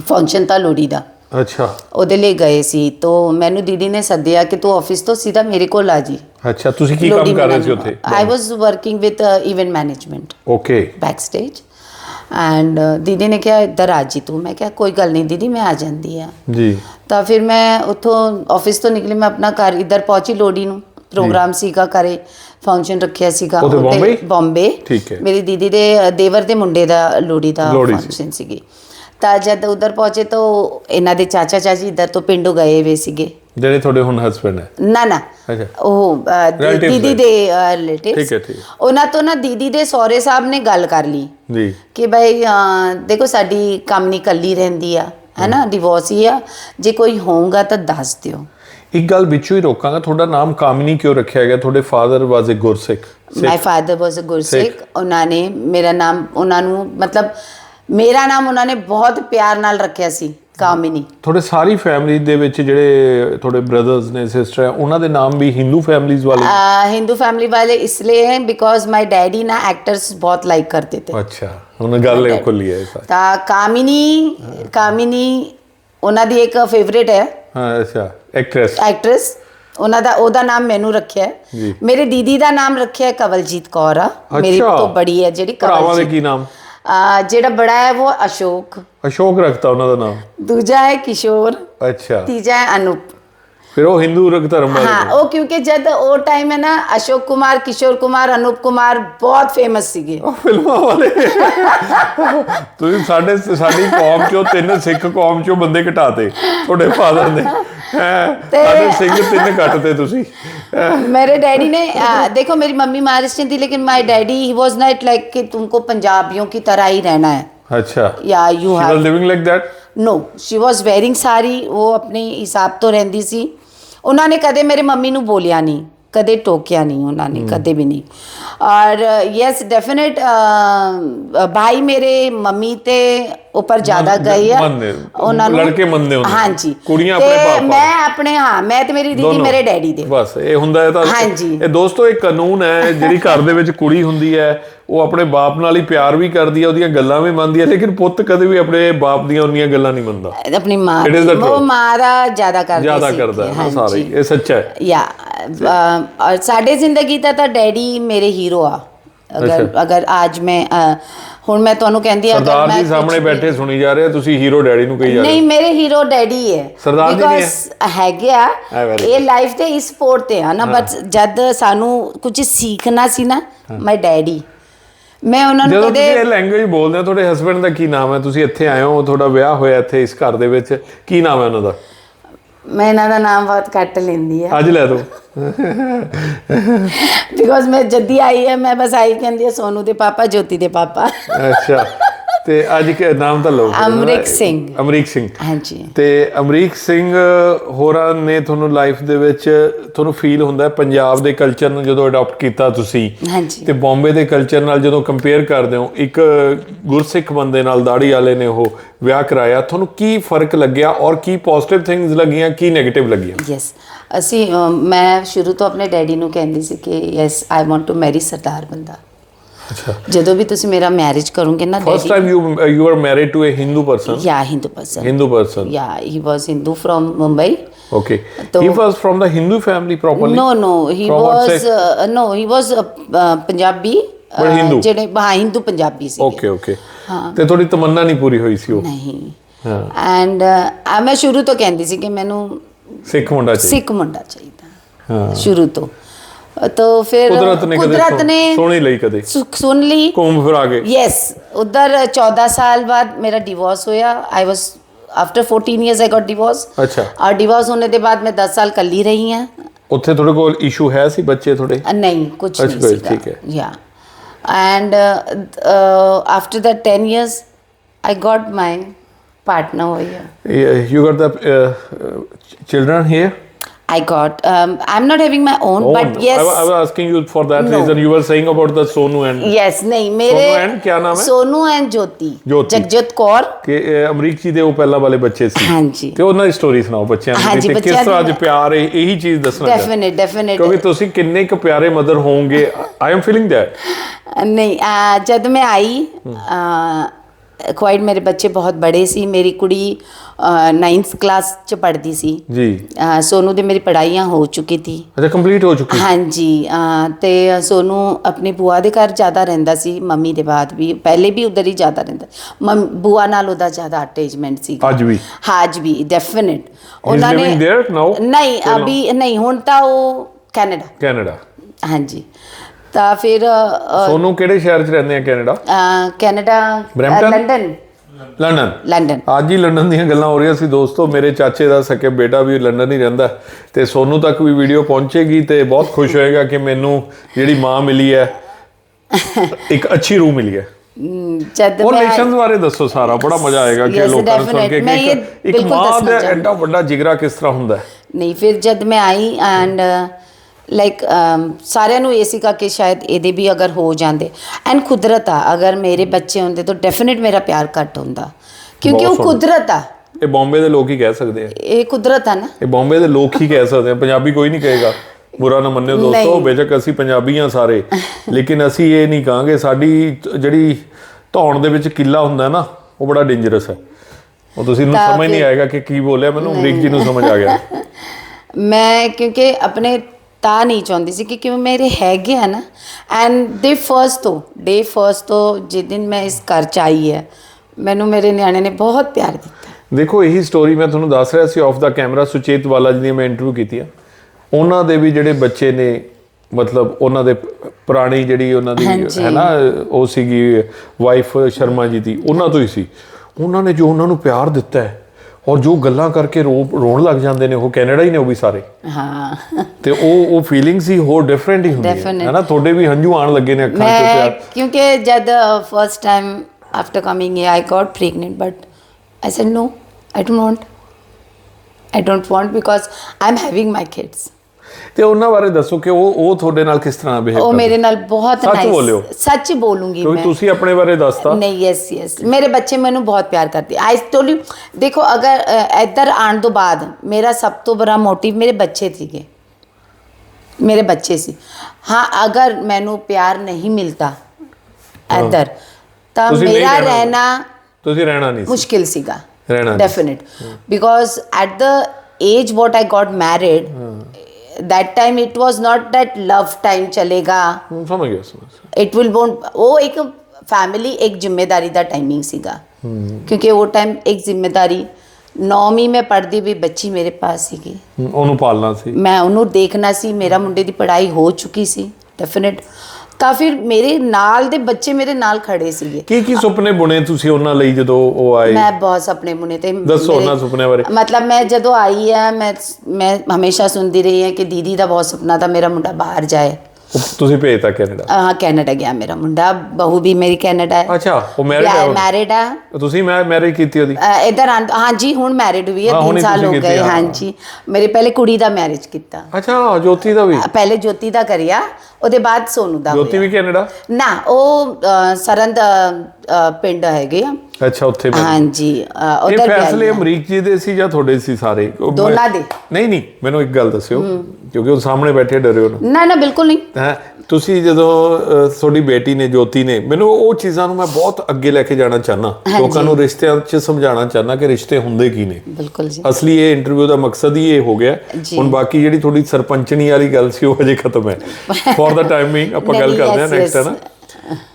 ਫੰਕਸ਼ਨ ਤਾਂ ਲੋੜੀ ਦਾ ਅੱਛਾ ਉਹਦੇ ਲਈ ਗਏ ਸੀ ਤੋਂ ਮੈਨੂੰ ਦੀਦੀ ਨੇ ਸੱਦਿਆ ਕਿ ਤੂੰ ਆਫਿਸ ਤੋਂ ਸਿੱਧਾ ਮੇਰੇ ਕੋਲ ਆ ਜੀ ਅੱਛਾ ਤੁਸੀਂ ਕੀ ਕੰਮ ਕਰ ਰਹੇ ਸੀ ਉੱਥੇ I was working with event management okay back stage and ਦੀਦੀ ਨੇ ਕਿਹਾ ਇੱਧਰ ਆ ਜੀ ਤੂੰ ਮੈਂ ਕਿਹਾ ਕੋਈ ਗੱਲ ਨਹੀਂ ਦੀਦੀ ਮੈਂ ਆ ਜਾਂਦੀ ਆ ਜੀ ਤਾਂ ਫਿਰ ਮੈਂ ਉੱਥੋਂ ਆਫਿਸ ਤੋਂ ਨਿਕਲੀ ਮੈਂ ਆਪਣਾ ਘਰ ਇੱਧਰ ਪਹੁੰਚੀ ਲੋੜੀ ਨੂੰ ਪ੍ਰੋਗਰਾਮ ਸੀਗਾ ਘਰੇ ਫੰਕਸ਼ਨ ਰੱਖਿਆ ਸੀਗਾ ਉੱਥੇ? ਬੰਬੇ। ਠੀਕ ਹੈ। ਮੇਰੀ ਦੀਦੀ ਦੇ ਦੇਵਰ ਦੇ ਮੁੰਡੇ ਦਾ ਲੋੜੀ ਦਾ। ਫੰਕਸ਼ਨ ਸੀਗੀ। ਤਾਂ ਜਦ ਉਧਰ ਪਹੁੰਚੇ ਤਾਂ ਇਹਨਾਂ ਦੇ ਚਾਚਾ ਚਾਚੀ ਇੱਧਰ ਤੋਂ ਪਿੰਡੋਂ ਗਏ ਹੋਏ ਸੀਗੇ। ਜਿਹੜੇ ਤੁਹਾਡੇ ਹੁਣ ਹਸਬੰਡ ਹੈ? ਨਾ ਨਾ। ਉਹ ਦੀਦੀ। ਦੇ ਰਿਲੇਟਿਵਸ ਠੀਕ ਹੈ, ਠੀਕ। ਉਹਨਾਂ ਤੋਂ ਨਾ ਦੀਦੀ ਦੇ ਸਹੁਰੇ ਸਾਹਿਬ ਨੇ ਗੱਲ ਕਰ ਲਈ ਜੀ। ਕਿ ਭਾਈ ਦੇਖੋ ਸਾਡੀ ਕੰਮ ਨਹੀਂ ਕੱਲੀ ਰਹਿੰਦੀ ਆ ਹੈ। ਨਾ ਡਿਵੋਰਸ ਹੀ ਆ। ਜੇ ਕੋਈ ਹੋਊਗਾ ਤਾਂ ਦੱਸ ਦਿਓ। ਇੱਕ ਗੱਲ ਵਿੱਚੋਂ ਹੀ ਰੋਕਾਂਗਾ ਤੁਹਾਡਾ ਨਾਮ ਕਾਮਿਨੀ ਕਿਉਂ ਰੱਖਿਆ ਗਿਆ? ਤੁਹਾਡੇ ਫਾਦਰ ਵਾਸ ਅ ਗੁਰਸਿੱਖ। ਮਾਈ ਫਾਦਰ ਵਾਸ ਅ ਗੁਰਸਿੱਖ। ਉਹਨਾਂ ਨੇ ਮੇਰਾ ਨਾਮ ਉਹਨਾਂ ਨੂੰ ਮਤਲਬ ਮੇਰਾ ਨਾਮ ਉਹਨਾਂ ਨੇ ਬਹੁਤ ਪਿਆਰ ਨਾਲ ਰੱਖਿਆ ਸੀ ਕਾਮਿਨੀ ਤੁਹਾਡੇ ਸਾਰੀ ਫੈਮਿਲੀ ਦੇ ਵਿੱਚ ਜਿਹੜੇ ਤੁਹਾਡੇ ਬ੍ਰਦਰਸ ਨੇ ਸਿਸਟਰ ਹੈ ਉਹਨਾਂ ਦੇ ਨਾਮ ਵੀ ਹਿੰਦੂ ਫੈਮਿਲੀਜ਼ ਵਾਲੇ ਆ ਹਿੰਦੂ ਫੈਮਿਲੀ ਵਾਲੇ ਇਸ ਲਈ ਹੈ ਬਿਕੋਜ਼ ਮਾਈ ਡੈਡੀ ਨਾ ਐਕਟਰਸ ਬਹੁਤ ਲਾਈਕ ਕਰਤੇ ਥੇ ਅੱਛਾ ਉਹਨਾਂ ਗੱਲ ਇਹ ਖੁੱਲੀ ਹੈ ਤਾਂ ਕਾਮਿਨੀ ਕਾਮਿਨੀ ਉਹਨਾਂ ਦੀ ਇੱਕ ਫੇਵਰੇਟ ਹੈ। ਹਾਂ ਅੱਛਾ। ਐਕਟ੍ਰੈਸ ਐਕਟ੍ਰੈਸ ਉਹਨਾਂ ਦਾ ਉਹਦਾ ਨਾਮ ਮੈਨੂੰ ਰੱਖਿਆ ਹੈ। ਮੇਰੇ ਦੀਦੀ ਦਾ ਨਾਮ ਰੱਖਿਆ ਹੈ ਕਵਲਜੀਤ ਕੌਰ ਆ। ਮੇਰੀ। ਤੋਂ ਬੜੀ ਹੈ ਜਿਹੜੀ ਭਰਾਵਾਂ ਦੇ ਕਵਲਜੀਤ। ਕੀ ਨਾਮ? ਆ, ਜਿਹੜਾ ਬੜਾ ਹੈ ਉਹ ਅਸ਼ੋਕ। ਅਸ਼ੋਕ ਰੱਖਤਾ ਉਹਨਾਂ ਦਾ ਨਾਮ। ਦੂਜਾ ਹੈ ਕਿਸ਼ੋਰ। ਅੱਛਾ। ਤੀਜਾ ਹੈ ਅਨੂਪ। ਫਿਰ ਉਹ ਹਿੰਦੂ ਰਗ ਧਰਮ ਵਾਲੇ ਹਾਂ ਉਹ ਕਿਉਂਕਿ ਜਦ ਉਹ ਟਾਈਮ ਹੈ ਨਾ ਅਸ਼ੋਕ ਕੁਮਾਰ ਕਿਸ਼ੋਰ ਕੁਮਾਰ ਅਨੂਪ ਕੁਮਾਰ ਬਹੁਤ ਫੇਮਸ ਸੀਗੇ ਉਹ ਫਿਲਮਾਂ ਵਾਲੇ ਤੁਸੀਂ ਸਾਡੇ ਸਾਡੀ ਕੌਮ ਚੋਂ ਤਿੰਨ ਸਿੱਖ ਕੌਮ ਚੋਂ ਬੰਦੇ ਘਟਾਤੇ ਤੁਹਾਡੇ ਫਾਦਰ ਨੇ ਹੈਂ, ਤੇ- ਸਾਡੇ ਸਿੰਘ ਤਿੰਨ ਕੱਟਤੇ ਤੁਸੀਂ मेरे डैडी ने आ, देखो मेरी मम्मी महाराष्ट्र थी लेकिन my daddy he was not like कि तुमको पंजाबियों की तरह ही रहना है ਅੱਛਾ या you she was have living like that no she was wearing ਸਾਰੀ ਉਹ ਆਪਣੇ ਹਿਸਾਬ ਤੋਂ ਰਹਿੰਦੀ ਸੀ ਉਹਨਾਂ ਨੇ ਕਦੇ ਮੇਰੇ ਮੰਮੀ ਨੂੰ ਬੋਲਿਆ ਨਹੀਂ ਕਦੇ ਟੋਕਿਆ ਨਹੀਂ ਉਹਨਾਂ ਨੇ ਕਦੇ ਵੀ ਨਹੀਂ। ਔਰ ਯੈਸ ਡੈਫੀਨਿਟ ਭਾਈ ਮੇਰੇ ਮੰਮੀ ਤੇ ਉੱਪਰ ਜ਼ਿਆਦਾ ਗਏ ਆ। ਮੰਨਦੇ, ਲੜਕੇ ਮੰਨਦੇ ਹੁੰਦੇ। ਹਾਂਜੀ। ਕੁੜੀਆਂ ਆਪਣੇ ਪਾਪਾ। ਮੈਂ ਆਪਣੇ ਹਾਂ ਮੈਂ ਤੇ ਮੇਰੀ ਦੀਦੀ। ਮੇਰੇ ਡੈਡੀ ਦੇ। ਬਸ ਇਹ ਹੁੰਦਾ ਹੈ ਤਾਂ ਹਾਂਜੀ। ਇਹ ਦੋਸਤੋ ਇਹ ਕਾਨੂੰਨ ਹੈ ਜਿਹੜੀ ਘਰ ਦੇ ਵਿੱਚ ਕੁੜੀ ਹੁੰਦੀ ਹੈ ਉਹ ਆਪਣੇ ਬਾਪ ਨਾਲ ਹੀ ਪਿਆਰ ਵੀ ਕਰਦੀ ਹੈ ਉਹਦੀਆਂ ਗੱਲਾਂ ਵੀ ਮੰਨਦੀ ਹੈ ਲੇਕਿਨ ਪੁੱਤ ਕਦੇ ਵੀ ਆਪਣੇ ਬਾਪ ਦੀਆਂ ਉਹਨੀਆਂ ਗੱਲਾਂ ਨਹੀਂ ਮੰਨਦਾ। ਆਪਣੀ ਮਾਂ ਉਹ ਮਾਂ ਜ਼ਿਆਦਾ ਕਰਦੀ ਸੀ ਜ਼ਿਆਦਾ ਕਰਦਾ ਹੈ ਸਾਰੇ ਇਹ ਸੱਚਾ ਹੈ। ਯਾ ਔਰ ਸਾਡੇ ਜ਼ਿੰਦਗੀ ਦਾ ਤਾਂ ਡੈਡੀ ਮੇਰੇ ਹੀਰੋ ਆ। ਅਗਰ ਅਗਰ ਅੱਜ ਮੈਂ ਹੁਣ ਮੈਂ ਤੁਹਾਨੂੰ ਕਹਿੰਦੀ ਆ ਸਰਦਾਰ ਜੀ ਸਾਹਮਣੇ ਬੈਠੇ ਸੁਣੀ ਜਾ ਰਹੇ ਤੁਸੀਂ ਹੀਰੋ ਡੈਡੀ ਨੂੰ ਕਹੀ ਜਾ ਰਹੇ ਨਹੀਂ ਮੇਰੇ ਹੀਰੋ ਡੈਡੀ ਹੈ। ਸਰਦਾਰ ਜੀ ਨੇ ਹੈਗੇ ਆ ਇਹ ਲਾਈਫ ਤੇ ਇਸ ਸਪੋਰਟ ਤੇ ਆ ਨਾ ਬਟ ਜਦ ਸਾਨੂੰ ਕੁਝ ਸਿੱਖਣਾ ਸੀ ਨਾ ਮੈਂ ਡੈਡੀ ਮੈਂ ਉਹਨਾਂ ਨੂੰ ਜਦੋਂ ਤੁਸੀਂ ਇਹ ਲੈਂਗੁਏਜ ਬੋਲਦੇ ਹੋ ਤੁਹਾਡੇ ਹਸਬੰਡ ਦਾ ਕੀ ਨਾਮ ਹੈ? ਤੁਸੀਂ ਇੱਥੇ ਆਏ ਹੋ ਤੁਹਾਡਾ ਵਿਆਹ ਹੋਇਆ ਇੱਥੇ ਇਸ ਘਰ ਦੇ ਵਿੱਚ। ਕੀ ਨਾਮ ਹੈ ਉਹਨਾਂ ਦਾ? ਮੈਂ ਇਹਨਾਂ ਦਾ ਨਾਮ ਬਹੁਤ ਘੱਟ ਲੈਂਦੀ ਆ ਅੱਜ ਲੈ ਦੋ। ਬਿਕੋਜ਼ ਮੈਂ ਜੱਦੀ ਆਈ ਹੈ ਮੈਂ ਬਸ ਆਈ ਕਹਿੰਦੀ ਆ ਸੋਨੂ ਦੇ ਪਾਪਾ ਜੋਤੀ ਦੇ ਪਾਪਾ। ਅੱਛਾ। ਤੇ ਅੱਜ ਕਿ ਨਾਮ ਤਾਂ ਲਓ ਅਮਰੀਕ ਸਿੰਘ। ਅਮਰੀਕ ਸਿੰਘ। ਹਾਂਜੀ। ਤੇ ਅਮਰੀਕ ਸਿੰਘ ਹੋਰਾਂ ਨੇ ਤੁਹਾਨੂੰ ਲਾਈਫ ਦੇ ਵਿੱਚ ਤੁਹਾਨੂੰ ਫੀਲ ਹੁੰਦਾ ਪੰਜਾਬ ਦੇ ਕਲਚਰ ਨੂੰ ਜਦੋਂ ਅਡਾਪਟ ਕੀਤਾ ਤੁਸੀਂ। ਹਾਂਜੀ। ਤੇ ਬੰਬੇ ਦੇ ਕਲਚਰ ਨਾਲ ਜਦੋਂ ਕੰਪੇਅਰ ਕਰਦੇ ਹੋ ਇੱਕ ਗੁਰਸਿੱਖ ਬੰਦੇ ਨਾਲ ਦਾੜੀ ਵਾਲੇ ਨੇ ਉਹ ਵਿਆਹ ਕਰਾਇਆ ਤੁਹਾਨੂੰ ਕੀ ਫ਼ਰਕ ਲੱਗਿਆ ਔਰ ਕੀ ਪੋਜ਼ਿਟਿਵ ਥਿੰਗਸ ਲੱਗੀਆਂ ਕੀ 네ਗੇਟਿਵ ਲੱਗੀਆਂ? ਯੈਸ ਅਸੀਂ ਮੈਂ ਸ਼ੁਰੂ ਤੋਂ ਆਪਣੇ ਡੈਡੀ ਨੂੰ ਕਹਿੰਦੀ ਸੀ ਕਿ yes I want to marry ਸਰਦਾਰ ਬੰਦਾ। ਜਦੋਂ ਵੀ ਤੁਸੀਂ ਮੇਰਾ ਮੈਰਿਜ ਕਰੋਗੇ ਨਾ first time you you are married to uh Hindu person ਯਾ ਹਿੰਦੂ ਪਰਸਨ ਹਿੰਦੂ ਪਰਸਨ ਯਾ he was Hindu from Mumbai okay. तो- he was from the hindu family properly? No no he From was uh, no he was uh, uh, Punjabi But Hindu? ਜਿਹੜੇ ਹਾਂ ਹਿੰਦੂ ਪੰਜਾਬੀ ਸੀ okay okay ਤੇ ਤੁਹਾਡੀ ਤਮੰਨਾ ਨਹੀਂ ਪੂਰੀ ਹੋਈ ਸੀ ਉਹ ਨਹੀਂ ਹਾਂ ਐਂਡ ਮੈਂ ਸ਼ੁਰੂ ਤੋਂ ਕਹਿੰਦੀ ਸੀ ਕਿ ਮੈਨੂੰ ਸਿੱਖ ਮੁੰਡਾ ਚਾਹੀਦਾ ਸਿੱਖ ਮੁੰਡਾ ਚਾਹੀਦਾ ਹਾਂ ਸ਼ੁਰੂ ਤੋਂ ਤੋ ਫਿਰ ਕੁਦਰਤ ਨੇ ਕੁਦਰਤ ਨੇ ਸੁਣ ਲਈ ਕਦੇ? ਸੁਣ ਲਈ। ਘੁੰਮ ਫਿਰ ਆ ਗਏ? ਯੈਸ ਉਧਰ 14 ਸਾਲ ਬਾਅਦ ਮੇਰਾ ਡਿਵੋਰਸ ਹੋਇਆ। I was after 14 years I got divorce अच्छा और डिवोर्स होने के बाद मैं 10 साल कल्ली रही हैं ਉੱਥੇ ਤੁਹਾਡੇ ਕੋਲ ਇਸ਼ੂ ਹੈ ਸੀ ਬੱਚੇ ਥੋੜੇ ਨਹੀਂ ਕੁਝ ਨਹੀਂ ਸੀ ਠੀਕ ਹੈ। Yeah and after that 10 years I got my partner ਹੋਇਆ you got the children here I got um, I'm not having my own Oh, but no. yes I, wa- I was asking you for that No. reason you were saying about the sonu and yes नहीं मेरे Sonu and क्या नाम है? Sonu and Jyoti Jyoti. Jagjot Kaur ਕਿ ਅਹ, ਅਮਰੀਕ ਜੀ ਦੇ ਉਹ ਪਹਿਲਾਂ ਵਾਲੇ ਬੱਚੇ ਸੀ ਹਾਂਜੀ ਤੇ ਉਹਨਾਂ ਦੀ ਸਟੋਰੀ ਸੁਣਾਓ ਬੱਚਿਆਂ ਦੀ ਹਾਂਜੀ, ਤੇ ਕਿਸ ਬੱਚਿਆਂ ਤਰ੍ਹਾਂ ਅੱਜ ਦੀ- ਪਿਆਰ ਹੈ ਇਹੀ ਚੀਜ਼ ਦੱਸਣਾ ਚਾਹੁੰਦਾ डेफिनेट डेफिनेट ਕਿਉਂਕਿ ਤੁਸੀਂ ਕਿੰਨੇ ਕੁ ਪਿਆਰੇ ਮਦਰ ਹੋਵੋਗੇ ਆਈ ਐਮ ਫੀਲਿੰਗ ਦੈਟ ਨਹੀਂ ਆ, ਜਦ ਮੈਂ ਆਈ ਕੁਆਇਟ ਮੇਰੇ ਬੱਚੇ ਬਹੁਤ ਬੜੇ ਸੀ। ਮੇਰੀ ਕੁੜੀ 9th ਕਲਾਸ ਚ ਪੜ੍ਹਦੀ ਸੀ। ਜੀ। ਸੋਨੂ ਦੀ ਮੇਰੀ ਪੜ੍ਹਾਈਆਂ ਹੋ ਚੁੱਕੀ ਥੀ ਅੱਛਾ ਕੰਪਲੀਟ ਹੋ ਚੁੱਕੀ। ਹਾਂਜੀ ਤੇ ਸੋਨੂ ਆਪਣੀ ਬੂਆ ਦੇ ਘਰ ਜ਼ਿਆਦਾ ਰਹਿੰਦਾ ਸੀ ਮੰਮੀ ਦੇ ਬਾਅਦ ਵੀ। ਪਹਿਲੇ ਵੀ ਉਧਰ ਹੀ ਜ਼ਿਆਦਾ ਰਹਿੰਦਾ। ਬੂਆ ਨਾਲ ਉਹਦਾ ਜ਼ਿਆਦਾ ਅਟੈਚਮੈਂਟ ਸੀ। ਅੱਜ ਵੀ? ਅੱਜ ਵੀ ਡੈਫੀਨਿਟ there now? ਨਹੀਂ? ਅਭੀ ਨਹੀਂ ਹੁਣ ਤਾਂ ਉਹ ਕੈਨੇਡਾ। ਕੈਨੇਡਾ। ਹਾਂਜੀ। ਤਾਂ ਫਿਰ ਅ, ਸੋਨੂੰ ਕਿਹੜੇ ਸ਼ਹਿਰ 'ਚ ਰਹਿੰਦੇ ਆ? ਕੈਨੇਡਾ? ਅ, ਕੈਨੇਡਾ ਅ? ਲੰਡਨ। ਲੰਡਨ। ਲੰਡਨ। ਅੱਜ ਹੀ ਲੰਡਨ ਦੀਆਂ ਗੱਲਾਂ ਹੋ ਰਹੀਆਂ ਸੀ ਦੋਸਤੋ। ਮੇਰੇ ਚਾਚੇ ਦਾ ਸਕੇ ਬੇਟਾ ਵੀ ਲੰਡਨ ਹੀ ਰਹਿੰਦਾ ਤੇ ਸੋਨੂੰ ਤੱਕ ਵੀ ਵੀਡੀਓ ਪਹੁੰਚੇਗੀ ਤੇ ਬਹੁਤ ਖੁਸ਼ ਹੋਏਗਾ ਕਿ ਮੈਨੂੰ ਜਿਹੜੀ ਮਾਂ ਮਿਲੀ ਹੈ ਇੱਕ ਅੱਛੀ ਰੂਹ ਮਿਲੀ ਹੈ। ਹਮ, ਜਦ ਮੈਂ ਨੇਸ਼ਨਸ ਬਾਰੇ ਦੱਸੋ ਸਾਰਾ। ਬੜਾ ਮਜ਼ਾ ਆਏਗਾ ਕਿ Yes, ਲੋਕਾਂ ਨੂੰ ਸੁਣ ਕੇ definite. ਮੈਂ ਕਿ ਇਹ ਇੱਕ- ਇੱਕ ਬਿਲਕੁਲ ਮਾਂ ਦੱਸਣਾ ਦਾ ਚਾਹੁੰਦੀ। ਐਡਾ ਵੱਡਾ ਜਿਗਰਾ ਕਿਸ ਤਰ੍ਹਾਂ ਹੁੰਦਾ ਹੈ? ਨਹੀਂ ਫਿਰ ਜਦ ਮੈਂ ਆਈ ਐਂਡ ਲਾਈਕ ਸਾਰਿਆਂ ਨੂੰ ਇਹ ਸੀਗਾ ਕਿ ਸ਼ਾਇਦ ਇਹਦੇ ਵੀ ਅਗਰ ਹੋ ਜਾਂਦੇ। ਐਂਡ ਕੁਦਰਤ ਆ ਅਗਰ ਮੇਰੇ ਬੱਚੇ ਹੁੰਦੇ ਤਾਂ ਡੈਫੀਨਿਟ ਮੇਰਾ ਪਿਆਰ ਘੱਟ ਹੁੰਦਾ। ਕਿਉਂਕਿ ਉਹ। ਕੁਦਰਤ ਆ। ਇਹ ਬੰਬੇ ਦੇ ਲੋਕ ਹੀ ਕਹਿ ਸਕਦੇ ਆ। ਇਹ ਕੁਦਰਤ ਆ ਨਾ। ਇਹ ਬੰਬੇ ਦੇ ਲੋਕ ਹੀ ਕਹਿ ਸਕਦੇ ਆ। ਪੰਜਾਬੀ ਕੋਈ ਨਹੀਂ ਕਹੇਗਾ ਬੁਰਾ ਨਾ ਮੰਨਿਓ ਦੋਸਤੋ। ਬੇਸ਼ੱਕ ਅਸੀਂ ਪੰਜਾਬੀ ਹਾਂ ਸਾਰੇ। ਲੇਕਿਨ ਅਸੀਂ ਇਹ ਨਹੀਂ ਕਹਾਂਗੇ ਸਾਡੀ ਜਿਹੜੀ ਧੌਣ ਦੇ ਵਿੱਚ ਕਿੱਲਾ ਹੁੰਦਾ ਨਾ ਉਹ ਬੜਾ ਡੇਂਜਰਸ ਹੈ ਉਹ ਤੁਸੀਂ ਨੂੰ ਸਮਝ ਨਹੀਂ ਆਏਗਾ ਕਿ ਕੀ ਬੋਲਿਆ ਮੈਨੂੰ ਅਮਰੀਕ ਜੀ ਨੂੰ ਸਮਝ ਆ ਗਿਆ। ਮੈਂ ਕਿਉਂਕਿ ਆਪਣੇ ਤਾਂ ਨਹੀਂ ਚਾਹੁੰਦੀ ਸੀ ਕਿ ਕਿਉਂ ਮੇਰੇ ਹੈਗੇ ਆ ਨਾ। ਐਂਡ ਡੇ ਫਰਸਟ ਤੋਂ ਡੇ ਫਰਸਟ ਤੋਂ ਜਿਸ ਦਿਨ ਮੈਂ ਇਸ ਘਰ ਚ ਆਈ ਹੈ ਮੈਨੂੰ ਮੇਰੇ ਨਿਆਣੇ ਨੇ ਬਹੁਤ ਪਿਆਰ ਦਿੱਤਾ ਦੇਖੋ ਇਹੀ ਸਟੋਰੀ ਮੈਂ ਤੁਹਾਨੂੰ ਦੱਸ ਰਿਹਾ ਸੀ ਆਫ ਦਾ ਕੈਮਰਾ ਸੁਚੇਤ ਵਾਲਾ ਜੀ ਦੀ ਮੈਂ ਇੰਟਰਵਿਊ ਕੀਤੀ ਆ। ਉਹਨਾਂ ਦੇ ਵੀ ਜਿਹੜੇ ਬੱਚੇ ਨੇ ਮਤਲਬ ਉਹਨਾਂ ਦੇ ਪੁਰਾਣੀ ਜਿਹੜੀ ਉਹਨਾਂ ਦੀ। ਹੈ ਨਾ ਉਹ ਸੀਗੀ ਵਾਈਫ ਸ਼ਰਮਾ ਜੀ ਦੀ ਉਹਨਾਂ ਤੋਂ ਹੀ ਸੀ। ਉਹਨਾਂ ਨੇ ਜੋ ਉਹਨਾਂ ਨੂੰ ਪਿਆਰ ਦਿੱਤਾ ਹੈ ਔਰ ਜੋ ਗੱਲਾਂ ਕਰਕੇ ਰੋ ਰੋਣ ਲੱਗ ਜਾਂਦੇ ਨੇ ਉਹ ਕੈਨੇਡਾ ਹੀ ਨੇ ਉਹ ਵੀ ਸਾਰੇ। ਹਾਂ। ਤੇ ਉਹ ਉਹ ਫੀਲਿੰਗਸ ਹੀ ਹੋਰ ਡਿਫਰੈਂਟ ਹੀ ਹੁੰਦੀ ਹੈ ਨਾ ਤੁਹਾਡੇ ਵੀ ਹੰਝੂ ਆਣ ਲੱਗੇ ਨੇ ਅੱਖਾਂ 'ਚ ਪਿਆਰ। ਕਿਉਂਕਿ ਜਦ first time after coming here I got pregnant but I said no I don't want I don't want because I'm having my kids. ਤੇ ਉਹਨਾਂ ਬਾਰੇ ਦੱਸੋ ਕਿ ਉਹ ਉਹ ਤੁਹਾਡੇ ਨਾਲ ਕਿਸ ਤਰ੍ਹਾਂ ਬਿਹੇਵ ਉਹ ਮੇਰੇ ਨਾਲ ਬਹੁਤ ਸੱਚ nice ਬੋਲਿਓ। ਸੱਚ ਬੋਲੂੰਗੀ ਕਿਉਂਕਿ ਮੈਂ। ਤੁਸੀਂ ਆਪਣੇ ਬਾਰੇ ਦੱਸਤਾ। ਨਹੀਂ ਯੈਸ ਯੈਸ ਮੇਰੇ ਬੱਚੇ ਮੈਨੂੰ ਬਹੁਤ ਪਿਆਰ ਕਰਦੇ। ਆਈ ਟੋਲ ਯੂ ਦੇਖੋ ਅਗਰ ਅ, ਇੱਧਰ ਆਉਣ ਤੋਂ ਬਾਅਦ ਮੇਰਾ ਸਭ ਤੋਂ ਬੜਾ ਮੋਟਿਵ ਮੇਰੇ ਬੱਚੇ ਸੀਗੇ। ਮੇਰੇ ਬੱਚੇ ਸੀ। ਹਾਂ ਅਗਰ ਮੈਨੂੰ ਪਿਆਰ ਨਹੀਂ ਮਿਲਦਾ ਇੱਧਰ ਤਾਂ ਤੁਸੀਂ ਨਹੀਂ ਮੇਰਾ ਰਹਿਣਾ। ਰਹਿਣਾ ਤੁਸੀਂ ਰਹਿਣਾ ਨਹੀਂ ਸੀ। ਮੁਸ਼ਕਿਲ ਸੀਗਾ। ਰਹਿਣਾ ਨਹੀਂ। Definite because at the age what I got married that time it was not that love time ਹੂੰ, ਸਮਝ ਗਿਆ ਸਮਝ ਗਿਆ। ਇਟ ਵਿਲ ਵੋਂਟ ਉਹ ਇੱਕ ਫੈਮਿਲੀ ਇੱਕ ਜ਼ਿੰਮੇਦਾਰੀ ਦਾ ਟਾਈਮਿੰਗ ਸੀਗਾ ਕਿਉਂਕਿ ਉਹ ਟਾਈਮ ਇੱਕ ਜ਼ਿੰਮੇਦਾਰੀ ਨੌਵੀਂ ਮੈਂ ਪੜ੍ਹਦੀ ਵੀ ਬੱਚੀ ਮੇਰੇ ਪਾਸ ਸੀਗੀ ਹੂੰ, ਉਹਨੂੰ ਪਾਲਣਾ ਸੀ ਮੈਂ ਉਹਨੂੰ ਦੇਖਣਾ ਸੀ ਮੇਰਾ ਮੁੰਡੇ ਦੀ ਪੜ੍ਹਾਈ ਹੋ ਚੁੱਕੀ ਸੀ ਡੈਫੀਨਿਟ ਤਾਂ ਫਿਰ ਮੇਰੇ ਨਾਲ ਦੇ ਬੱਚੇ ਮੇਰੇ ਨਾਲ ਖੜੇ ਸੀਗੇ। ਕੀ ਕੀ ਸੁਪਨੇ ਬੁਣੇ ਤੁਸੀਂ ਉਹਨਾਂ ਲਈ ਜਦੋਂ ਉਹ ਆਏ? ਮੈਂ ਬਹੁਤ ਸੁਪਨੇ ਬੁਣੇ ਤੇ ਦੱਸੋ ਉਹਨਾਂ ਸੁਪਨਿਆਂ ਬਾਰੇ। ਮਤਲਬ ਮੈਂ ਜਦੋਂ ਆਈ ਆ ਮੈਂ ਮੈਂ ਹਮੇਸ਼ਾ ਸੁਣਦੀ ਰਹੀ ਹਾਂ ਕਿ ਦੀਦੀ ਦਾ ਬਹੁਤ ਸੁਪਨਾ ਤਾਂ ਮੇਰਾ ਮੁੰਡਾ ਬਾਹਰ ਜਾਏ। ਤੁਸੀਂ ਭੇਜਤਾ ਕੈਨੇਡਾ? ਹਾਂ ਕੈਨੇਡਾ ਗਿਆ ਮੇਰਾ ਮੁੰਡਾ ਬਹੂ ਵੀ ਮੇਰੀ ਕੈਨੇਡਾ ਹੈ। ਅੱਛਾ ਉਹ ਮੈਰਿਡ ਹੈ? ਮੈਰਿਡ ਆ। ਤੁਸੀਂ ਮੈਂ ਮੈਰਿਜ ਕੀਤੀ ਉਹਦੀ? ਇੱਧਰ ਹਾਂਜੀ ਹੁਣ ਮੈਰਿਡ ਹੋਈ ਹੈ ਹਾਂ, 3 ਹੁਣੀ ਸਾਲ ਹੋ ਗਏ ਹਾਂ। ਹਾਂਜੀ। ਮੇਰੇ ਪਹਿਲੇ ਕੁੜੀ ਦਾ ਮੈਰਿਜ ਕੀਤਾ। ਅੱਛਾ ਜੋਤੀ ਦਾ ਵੀ? ਪਹਿਲੇ ਜੋਤੀ ਦਾ ਕਰਿਆ ਉਹਦੇ ਬਾਅਦ ਸੋਨੂ ਦਾ ਜੋਤੀ ਵੀ ਕੈਨੇਡਾ? ਨਾ ਉਹ ਸਰੰਦ ਪਿੰਡ ਹੈਗੇ ਆ। ਅੱਛਾ ਉੱਥੇ ਮੈਂ ਹਾਂਜੀ ਇਹ ਉੱਧਰ ਫੈਸਲੇ। ਅਮਰੀਕ ਜੀ ਦੇ ਸੀ ਜਾਂ ਤੁਹਾਡੇ ਸੀ ਸਾਰੇ? ਉਹ ਮੈਂ- ਦੋਨਾਂ ਦੇ। ਨਹੀਂ ਨਹੀਂ ਮੈਨੂੰ ਇੱਕ ਗੱਲ ਦੱਸਿਓ ਕਿਉਂਕਿ ਉਹ ਸਾਹਮਣੇ ਬੈਠੇ ਡਰੇ ਹੋ ਨਾ। ਨਾ ਨਾ ਬਿਲਕੁਲ ਨਹੀਂ। ਹੈਂ ਤੁਸੀਂ ਜਦੋਂ ਤੁਹਾਡੀ ਬੇਟੀ ਨੇ ਜੋਤੀ ਨੇ ਮੈਨੂੰ ਉਹ ਚੀਜ਼ਾਂ ਨੂੰ ਮੈਂ ਬਹੁਤ ਅੱਗੇ ਲੈ ਕੇ ਜਾਣਾ ਚਾਹਨਾ ਲੋਕਾਂ ਨੂੰ ਰਿਸ਼ਤਿਆਂ 'ਚ ਸਮਝਾਉਣਾ ਚਾਹਨਾ ਕਿ ਰਿਸ਼ਤੇ ਹੁੰਦੇ ਕੀ ਨੇ। ਬਿਲਕੁਲ ਜੀ। ਅਸਲੀ ਇਹ ਇੰਟਰਵਿਊ ਦਾ ਮਕਸਦ ਹੀ ਇਹ ਹੋ ਗਿਆ। ਜੀ। ਹੁਣ ਬਾਕੀ ਜਿਹੜੀ ਥੋੜੀ ਸਰਪੰਚਣੀ ਵਾਲੀ ਗੱਲ ਸੀ ਉਹ ਹਜੇ ਖਤਮ ਹੈ। ਫॉर ਦਾ ਟਾਈਮਿੰਗ ਆਪਾਂ ਗੱਲ ਨਹੀਂ, ਕਰਦੇ ਹਾਂ yes, ਨੈਕਸਟ ਹੈ yes. ਨਾ?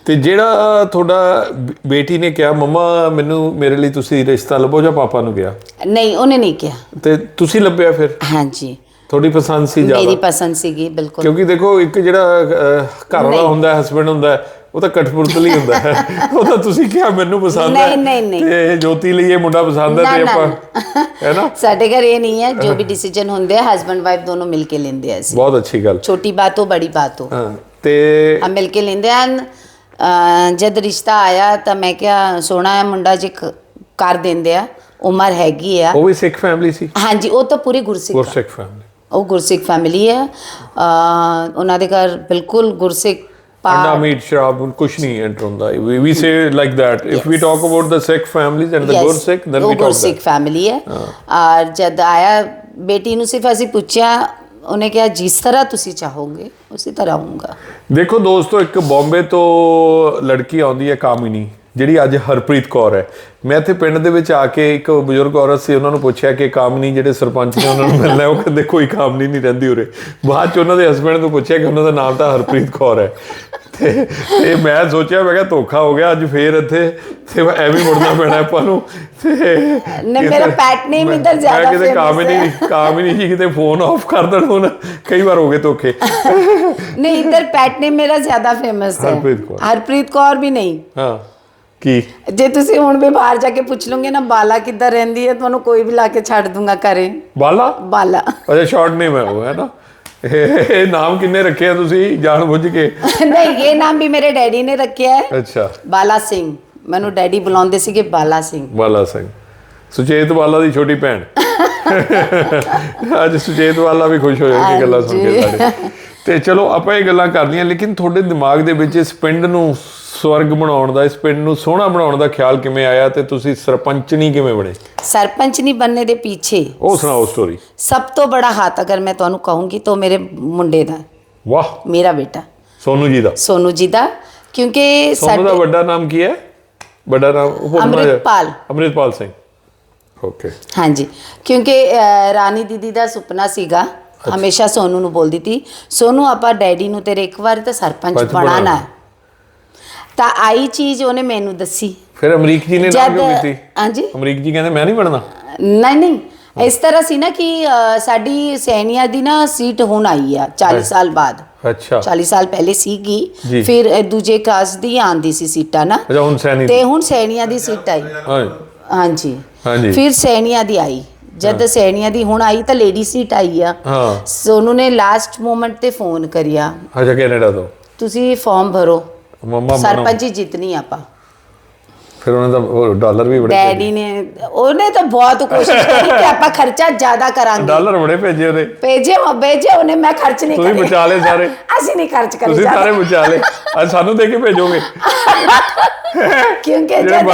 ਤੇ ਜਿਹੜਾ ਤੁਹਾਡਾ ਬੇਟੀ ਨੇ ਕਿਹਾ ਮੰਮਾ ਮੈਨੂੰ ਮੇਰੇ ਲਈ ਤੁਸੀਂ ਰਿਸ਼ਤਾ ਲੱਭੋ ਜਾਂ ਪਾਪਾ ਨੂੰ ਕਿਹਾ? ਨਹੀਂ ਉਹਨੇ ਨਹੀਂ ਕਿਹਾ। ਤੇ ਤੁਸੀਂ ਲੱਭਿਆ ਫਿਰ? ਹਾਂਜੀ। ਤੁਹਾਡੀ ਪਸੰਦ ਸੀ ਮੇਰੀ ਜ਼ਿਆਦਾ ਪਸੰਦ ਸੀਗੀ ਬਿਲਕੁਲ। ਕਿਉਂਕਿ ਦੇਖੋ ਇੱਕ ਜਿਹੜਾ ਘਰ ਵਾਲਾ। ਹੁੰਦਾ ਹਸਬੰਡ ਹੁੰਦਾ ਉਹ ਤਾਂ ਕਠਪੁਰਤਲੀ ਹੁੰਦਾ ਹੈ। ਉਹ ਤਾਂ ਤੁਸੀਂ ਕਿਹਾ ਮੈਨੂੰ ਪਸੰਦ ਹੈ ਨਹੀਂ, ਨਹੀਂ, ਨਹੀਂ। ਤੇ ਜੋਤੀ ਲਈ ਇਹ ਮੁੰਡਾ ਪਸੰਦ ਹੈ ਤੇ ਆਪਾਂ ਹੈ ਨਾ? ਸਾਡੇ ਘਰ ਇਹ ਨਹੀਂ ਹੈ ਜੋ ਵੀ ਡਿਸੀਜਨ ਹੁੰਦੇ ਆ ਹਸਬੰਡ ਵਾਈਫ ਦੋਨੋਂ ਮਿਲ ਕੇ ਲੈਂਦੇ ਆ ਅਸੀਂ। ਬਹੁਤ ਅੱਛੀ ਗੱਲ। ਛੋਟੀ ਬਾਤ ਹੋ ਬੜੀ ਬਾਤ ਹੋ। ਹਾਂ ਤੇ ਹਮ ਮਿਲ ਕੇ ਲੈਂਦੇ ਹਨ। ਅਹ ਜਦ ਰਿਸ਼ਤਾ ਆਇਆ ਤਾਂ ਮੈਂ ਕਿਹਾ ਸੋਹਣਾ ਹੈ ਮੁੰਡਾ ਜੀ ਕ- ਕਰ ਦਿੰਦੇ ਆ ਉਮਰ ਹੈਗੀ ਆ। ਉਹ ਵੀ ਸਿੱਖ ਫੈਮਿਲੀ ਸੀ। ਹਾਂਜੀ ਉਹ ਤਾਂ ਪੂਰੀ ਗੁਰਸਿੱਖ ਆ। ਗੁਰਸਿੱਖ ਫੈਮਿਲੀ ਉਹ ਗੁਰਸਿੱਖ ਫੈਮਿਲੀ ਹੈ ਉਹਨਾਂ ਦੇ ਘਰ ਬਿਲਕੁਲ ਗੁਰਸਿੱਖ ਅੰਡਾ ਮੀਟ ਸ਼ਰਾਬ ਕੁਝ ਨਹੀਂ ਐਂਟਰ ਹੁੰਦਾ। We we say like that if we talk about the Sikh families and the Yes, Gursikh then ਉਹ ਵੀ ਟਾਕ ਗੁਰਸਿੱਖ ਫੈਮਿਲੀ ਹੈ। ਔਰ ਜਦ ਆਇਆ ਬੇਟੀ ਨੂੰ ਸਿਰਫ ਅਸੀਂ ਪੁੱਛਿਆ ਉਹਨੇ ਕਿਹਾ, ਜਿਸ ਤਰ੍ਹਾਂ ਤੁਸੀਂ ਚਾਹੋਗੇ, ਉਸੇ ਤਰ੍ਹਾਂ ਹੋਊਗਾ ਦੇਖੋ ਦੋਸਤੋ, ਇੱਕ ਬੰਬੇ ਤੋਂ ਲੜਕੀ ਆਉਂਦੀ ਹੈ ਕਾਮਿਨੀ। ਜਿਹੜੀ ਅੱਜ ਹਰਪ੍ਰੀਤ ਕੌਰ ਹੈ। ਮੈਂ ਇੱਥੇ ਪਿੰਡ ਦੇ ਵਿੱਚ ਆ ਕੇ ਇੱਕ ਬਜ਼ੁਰਗ ਔਰਤ ਸੀ ਉਹਨਾਂ ਨੂੰ ਪੁੱਛਿਆ ਕਿ ਕਾਮਿਨੀ ਜਿਹੜੇ ਸਰਪੰਚ ਨੇ ਉਹਨਾਂ ਨੂੰ ਮਿਲਣਾ ਹੈ ਉਹ ਕਹਿੰਦੇ ਕੋਈ ਕਾਮਿਨੀ ਨਹੀਂ ਰਹਿੰਦੀ ਉਰੇ। ਬਾਅਦ ਚ ਉਹਨਾਂ ਦੇ ਹਸਬੰਡ ਨੂੰ ਪੁੱਛਿਆ ਕਿ ਉਹਨਾਂ ਦਾ ਨਾਮ ਤਾਂ ਹਰਪ੍ਰੀਤ ਕੌਰ ਹੈ। ਤੇ ਤੇ ਮੈਂ ਸੋਚਿਆ ਮੈਂ ਕਿਹਾ ਧੋਖਾ ਹੋ ਗਿਆ ਅੱਜ ਫੇਰ ਇੱਥੇ ਤੇ ਐਵੇਂ ਹੀ ਮੁੜਨਾ ਪੈਣਾ ਆਪਾਂ ਨੂੰ। ਤੇ ਨਹੀਂ, ਮੇਰਾ pet name ਮੈਂ- ਇੱਧਰ ਜ਼ਿਆਦਾ ਮੈਂ ਕਿਤੇ famous ਕਾਮਿਨੀ ਹੈ। ਕਾਮਿਨੀ ਜੀ ਕਿਤੇ ਫੋਨ ਆਫ ਕਰ ਦੇਣ ਹੁਣ ਕਈ ਵਾਰ ਹੋ ਗਏ ਧੋਖੇ। ਨਹੀਂ ਇੱਧਰ ਪੈਟ ਨੇ ਮੇਰਾ ਜ਼ਿਆਦਾ ਫੇਮਸ ਹੈ। ਹਰਪ੍ਰੀਤ ਕੌਰ। ਹਰਪ੍ਰੀਤ ਕੌਰ ਵੀ ਨਹੀਂ। ਹਾਂ। ਕੀ? ਜੇ ਤੁਸੀਂ ਹੁਣ ਵੀ ਬਾਹਰ ਜਾ ਕੇ ਪੁੱਛ ਲਓਗੇ ਨਾ ਬਾਲਾ ਕਿੱਧਰ ਰਹਿੰਦੀ ਹੈ ਤੁਹਾਨੂੰ ਕੋਈ ਵੀ ਲਾ ਕੇ ਛੱਡ ਦੂੰਗਾ ਘਰੇ। ਬਾਲਾ? ਬਾਲਾ। ਅੱਛਾ ਸ਼ਾਰਟ ਨੇਮ ਹੈ ਉਹ ਹੈ ਨਾ? ਇਹ ਨਾਮ ਕਿੰਨੇ ਰੱਖੇ ਆ ਤੁਸੀਂ ਜਾਣ ਬੁੱਝ ਕੇ? ਨਹੀਂ ਇਹ ਨਾਮ ਵੀ ਮੇਰੇ ਡੈਡੀ ਨੇ ਰੱਖਿਆ ਹੈ। ਅੱਛਾ। ਬਾਲਾ ਸਿੰਘ। ਮੈਨੂੰ ਡੈਡੀ ਬੁਲਾਉਂਦੇ ਸੀਗੇ ਬਾਲਾ ਸਿੰਘ। ਬਾਲਾ ਸਿੰਘ। ਸੁਚੇਤ ਵਾਲਾ ਦੀ ਛੋਟੀ ਭੈਣ। ਅੱਜ ਸੁਚੇਤ ਵਾਲਾ ਵੀ ਖੁਸ਼ ਹੋ ਜਾਣਗੇ ਗੱਲਾਂ ਸੁਣ ਕੇ। ਸਾਡੇ। ਤੇ ਚਲੋ ਆਪਾਂ ਇਹ ਗੱਲਾਂ ਕਰਨੀਆਂ ਲੇਕਿਨ ਤੁਹਾਡੇ ਦਿਮਾਗ ਦੇ ਵਿੱਚ ਇਸ ਪਿੰਡ ਨੂੰ ਸਵਰਗ ਬਣਾਉਣ ਦਾ ਇਸ ਪਿੰਡ ਨੂੰ ਸੋਹਣਾ ਬਣਾਉਣ ਦਾ ਖਿਆਲ ਕਿਵੇਂ ਆਇਆ ਤੇ ਤੁਸੀਂ ਸਰਪੰਚਣੀ ਕਿਵੇਂ ਬਣੇ? ਸਰਪੰਚਣੀ ਬਣਨੇ ਦੇ ਪਿੱਛੇ ਉਹ ਸੁਣਾਓ ਸਟੋਰੀ ਸਭ ਤੋਂ ਬੜਾ ਹੱਥ ਅਗਰ ਮੈਂ ਤੁਹਾਨੂੰ ਕਹੂੰਗੀ ਤਾਂ ਮੇਰੇ ਮੁੰਡੇ ਦਾ। ਵਾਹ। ਮੇਰਾ ਬੇਟਾ। ਸੋਨੂ ਜੀ ਦਾ। ਸੋਨੂ ਜੀ ਦਾ। ਕਿਉਂਕਿ ਸੋਨੂ ਦਾ ਵੱਡਾ ਨਾਮ ਕੀ ਹੈ? ਵੱਡਾ ਨਾਮ ਅਮਰਿਤਪਾਲ। ਅਮਰਿਤਪਾਲ ਸਿੰਘ। ਓਕੇ। ਹਾਂਜੀ। ਕਿਉਂਕਿ ਰਾਣੀ ਦੀਦੀ ਦਾ ਸੁਪਨਾ ਸੀਗਾ। ਹਮੇਸ਼ਾ ਸੋਨੂ ਨੂੰ ਬੋਲਦੀ ਸੀ ਸੋਨੂ ਆਪਾਂ ਡੈਡੀ ਨੂੰ ਤੇਰੇ ਇੱਕ ਵਾਰ ਤਾਂ ਸਰਪੰਚ ਬਣਾਣਾ ਹੈ। ਤਾਂ ਆਈ ਚੀਜ਼ ਉਹਨੇ ਮੈਨੂੰ ਦੱਸੀ। ਫਿਰ ਅਮਰੀਕ ਜੀ ਨੇ ਨਾਮ ਕਿਉਂ ਕੀਤੀ? ਹਾਂਜੀ। ਅਮਰੀਕ ਜੀ ਕਹਿੰਦੇ ਮੈਂ ਨਹੀਂ ਬਣਨਾ? ਨਹੀਂ ਨਹੀਂ। ਇਸ ਤਰ੍ਹਾਂ ਸੀ ਨਾ ਕਿ ਸਾਡੀ ਸੈਨੀਆ ਦੀ ਨਾ ਸੀਟ ਹੁਣ ਆਈ ਆ 40 ਸਾਲ ਬਾਅਦ। ਅੱਛਾ। 40 ਸਾਲ ਪਹਿਲੇ ਸੀਗੀ। ਫਿਰ ਦੂਜੇ ਕਾਸ ਦੀ ਆਂਦੀ ਸੀ ਸੀਟਾਂ ਨਾ। ਤੇ ਹੁਣ ਸੈਨੀਆ ਦੀ ਸੀਟ ਆਈ। ਹਾਂਜੀ। ਹਾਂਜੀ। ਫਿਰ ਸੈਨੀਆ ਦੀ ਆਈ। ਜਦ ਸੈਨੀਆ ਦੀ ਹੁਣ ਆਈ ਤਾਂ ਲੇਡੀ ਸੀਟ ਆਈ ਆ। ਹਾਂ। ਸੋਨੂ ਨੇ ਲਾਸਟ ਮੂਮੈਂਟ ਤੇ ਫੋਨ ਕਰਿਆ। ਅੱਛਾ ਕੈਨੇਡਾ ਤੋਂ। ਤੁਸੀਂ ਫਾਰਮ ਭਰੋ। ਮੰਮਾ ਸਰਪੰਚੀ ਜਿੱਤਨੀ ਆਪਾਂ। ਫਿਰ ਉਹਨਾਂ ਉਹ ਡਾਲਰ ਵੀ ਬੜੇ ਡੈਡੀ ਨੇ ਉਹਨੇ ਤਾਂ ਬਹੁਤ ਕੋਸ਼ਿਸ਼ ਕਰੀ ਕਿ ਆਪਾਂ ਖਰਚਾ ਜ਼ਿਆਦਾ ਕਰਾਂਗੇ। ਡਾਲਰ ਬੜੇ ਭੇਜੇ ਉਹਦੇ। ਭੇਜੇ ਮੈਂ ਭੇਜੇ ਉਹਨੇ ਮੈਂ ਖਰਚ ਨਹੀਂ ਤੁਸੀਂ ਕਰੇ। ਬਚਾ ਲਏ ਸਾਰੇ। ਅਸੀਂ ਨਹੀਂ ਖਰਚ ਕਰੇ ਤੁਸੀਂ ਸਾਰੇ ਬਚਾ ਲਏ। ਅੱਜ ਸਾਨੂੰ ਦੇ ਕੇ ਭੇਜੋਗੇ? ਕਿਉਂਕਿ ਜਦ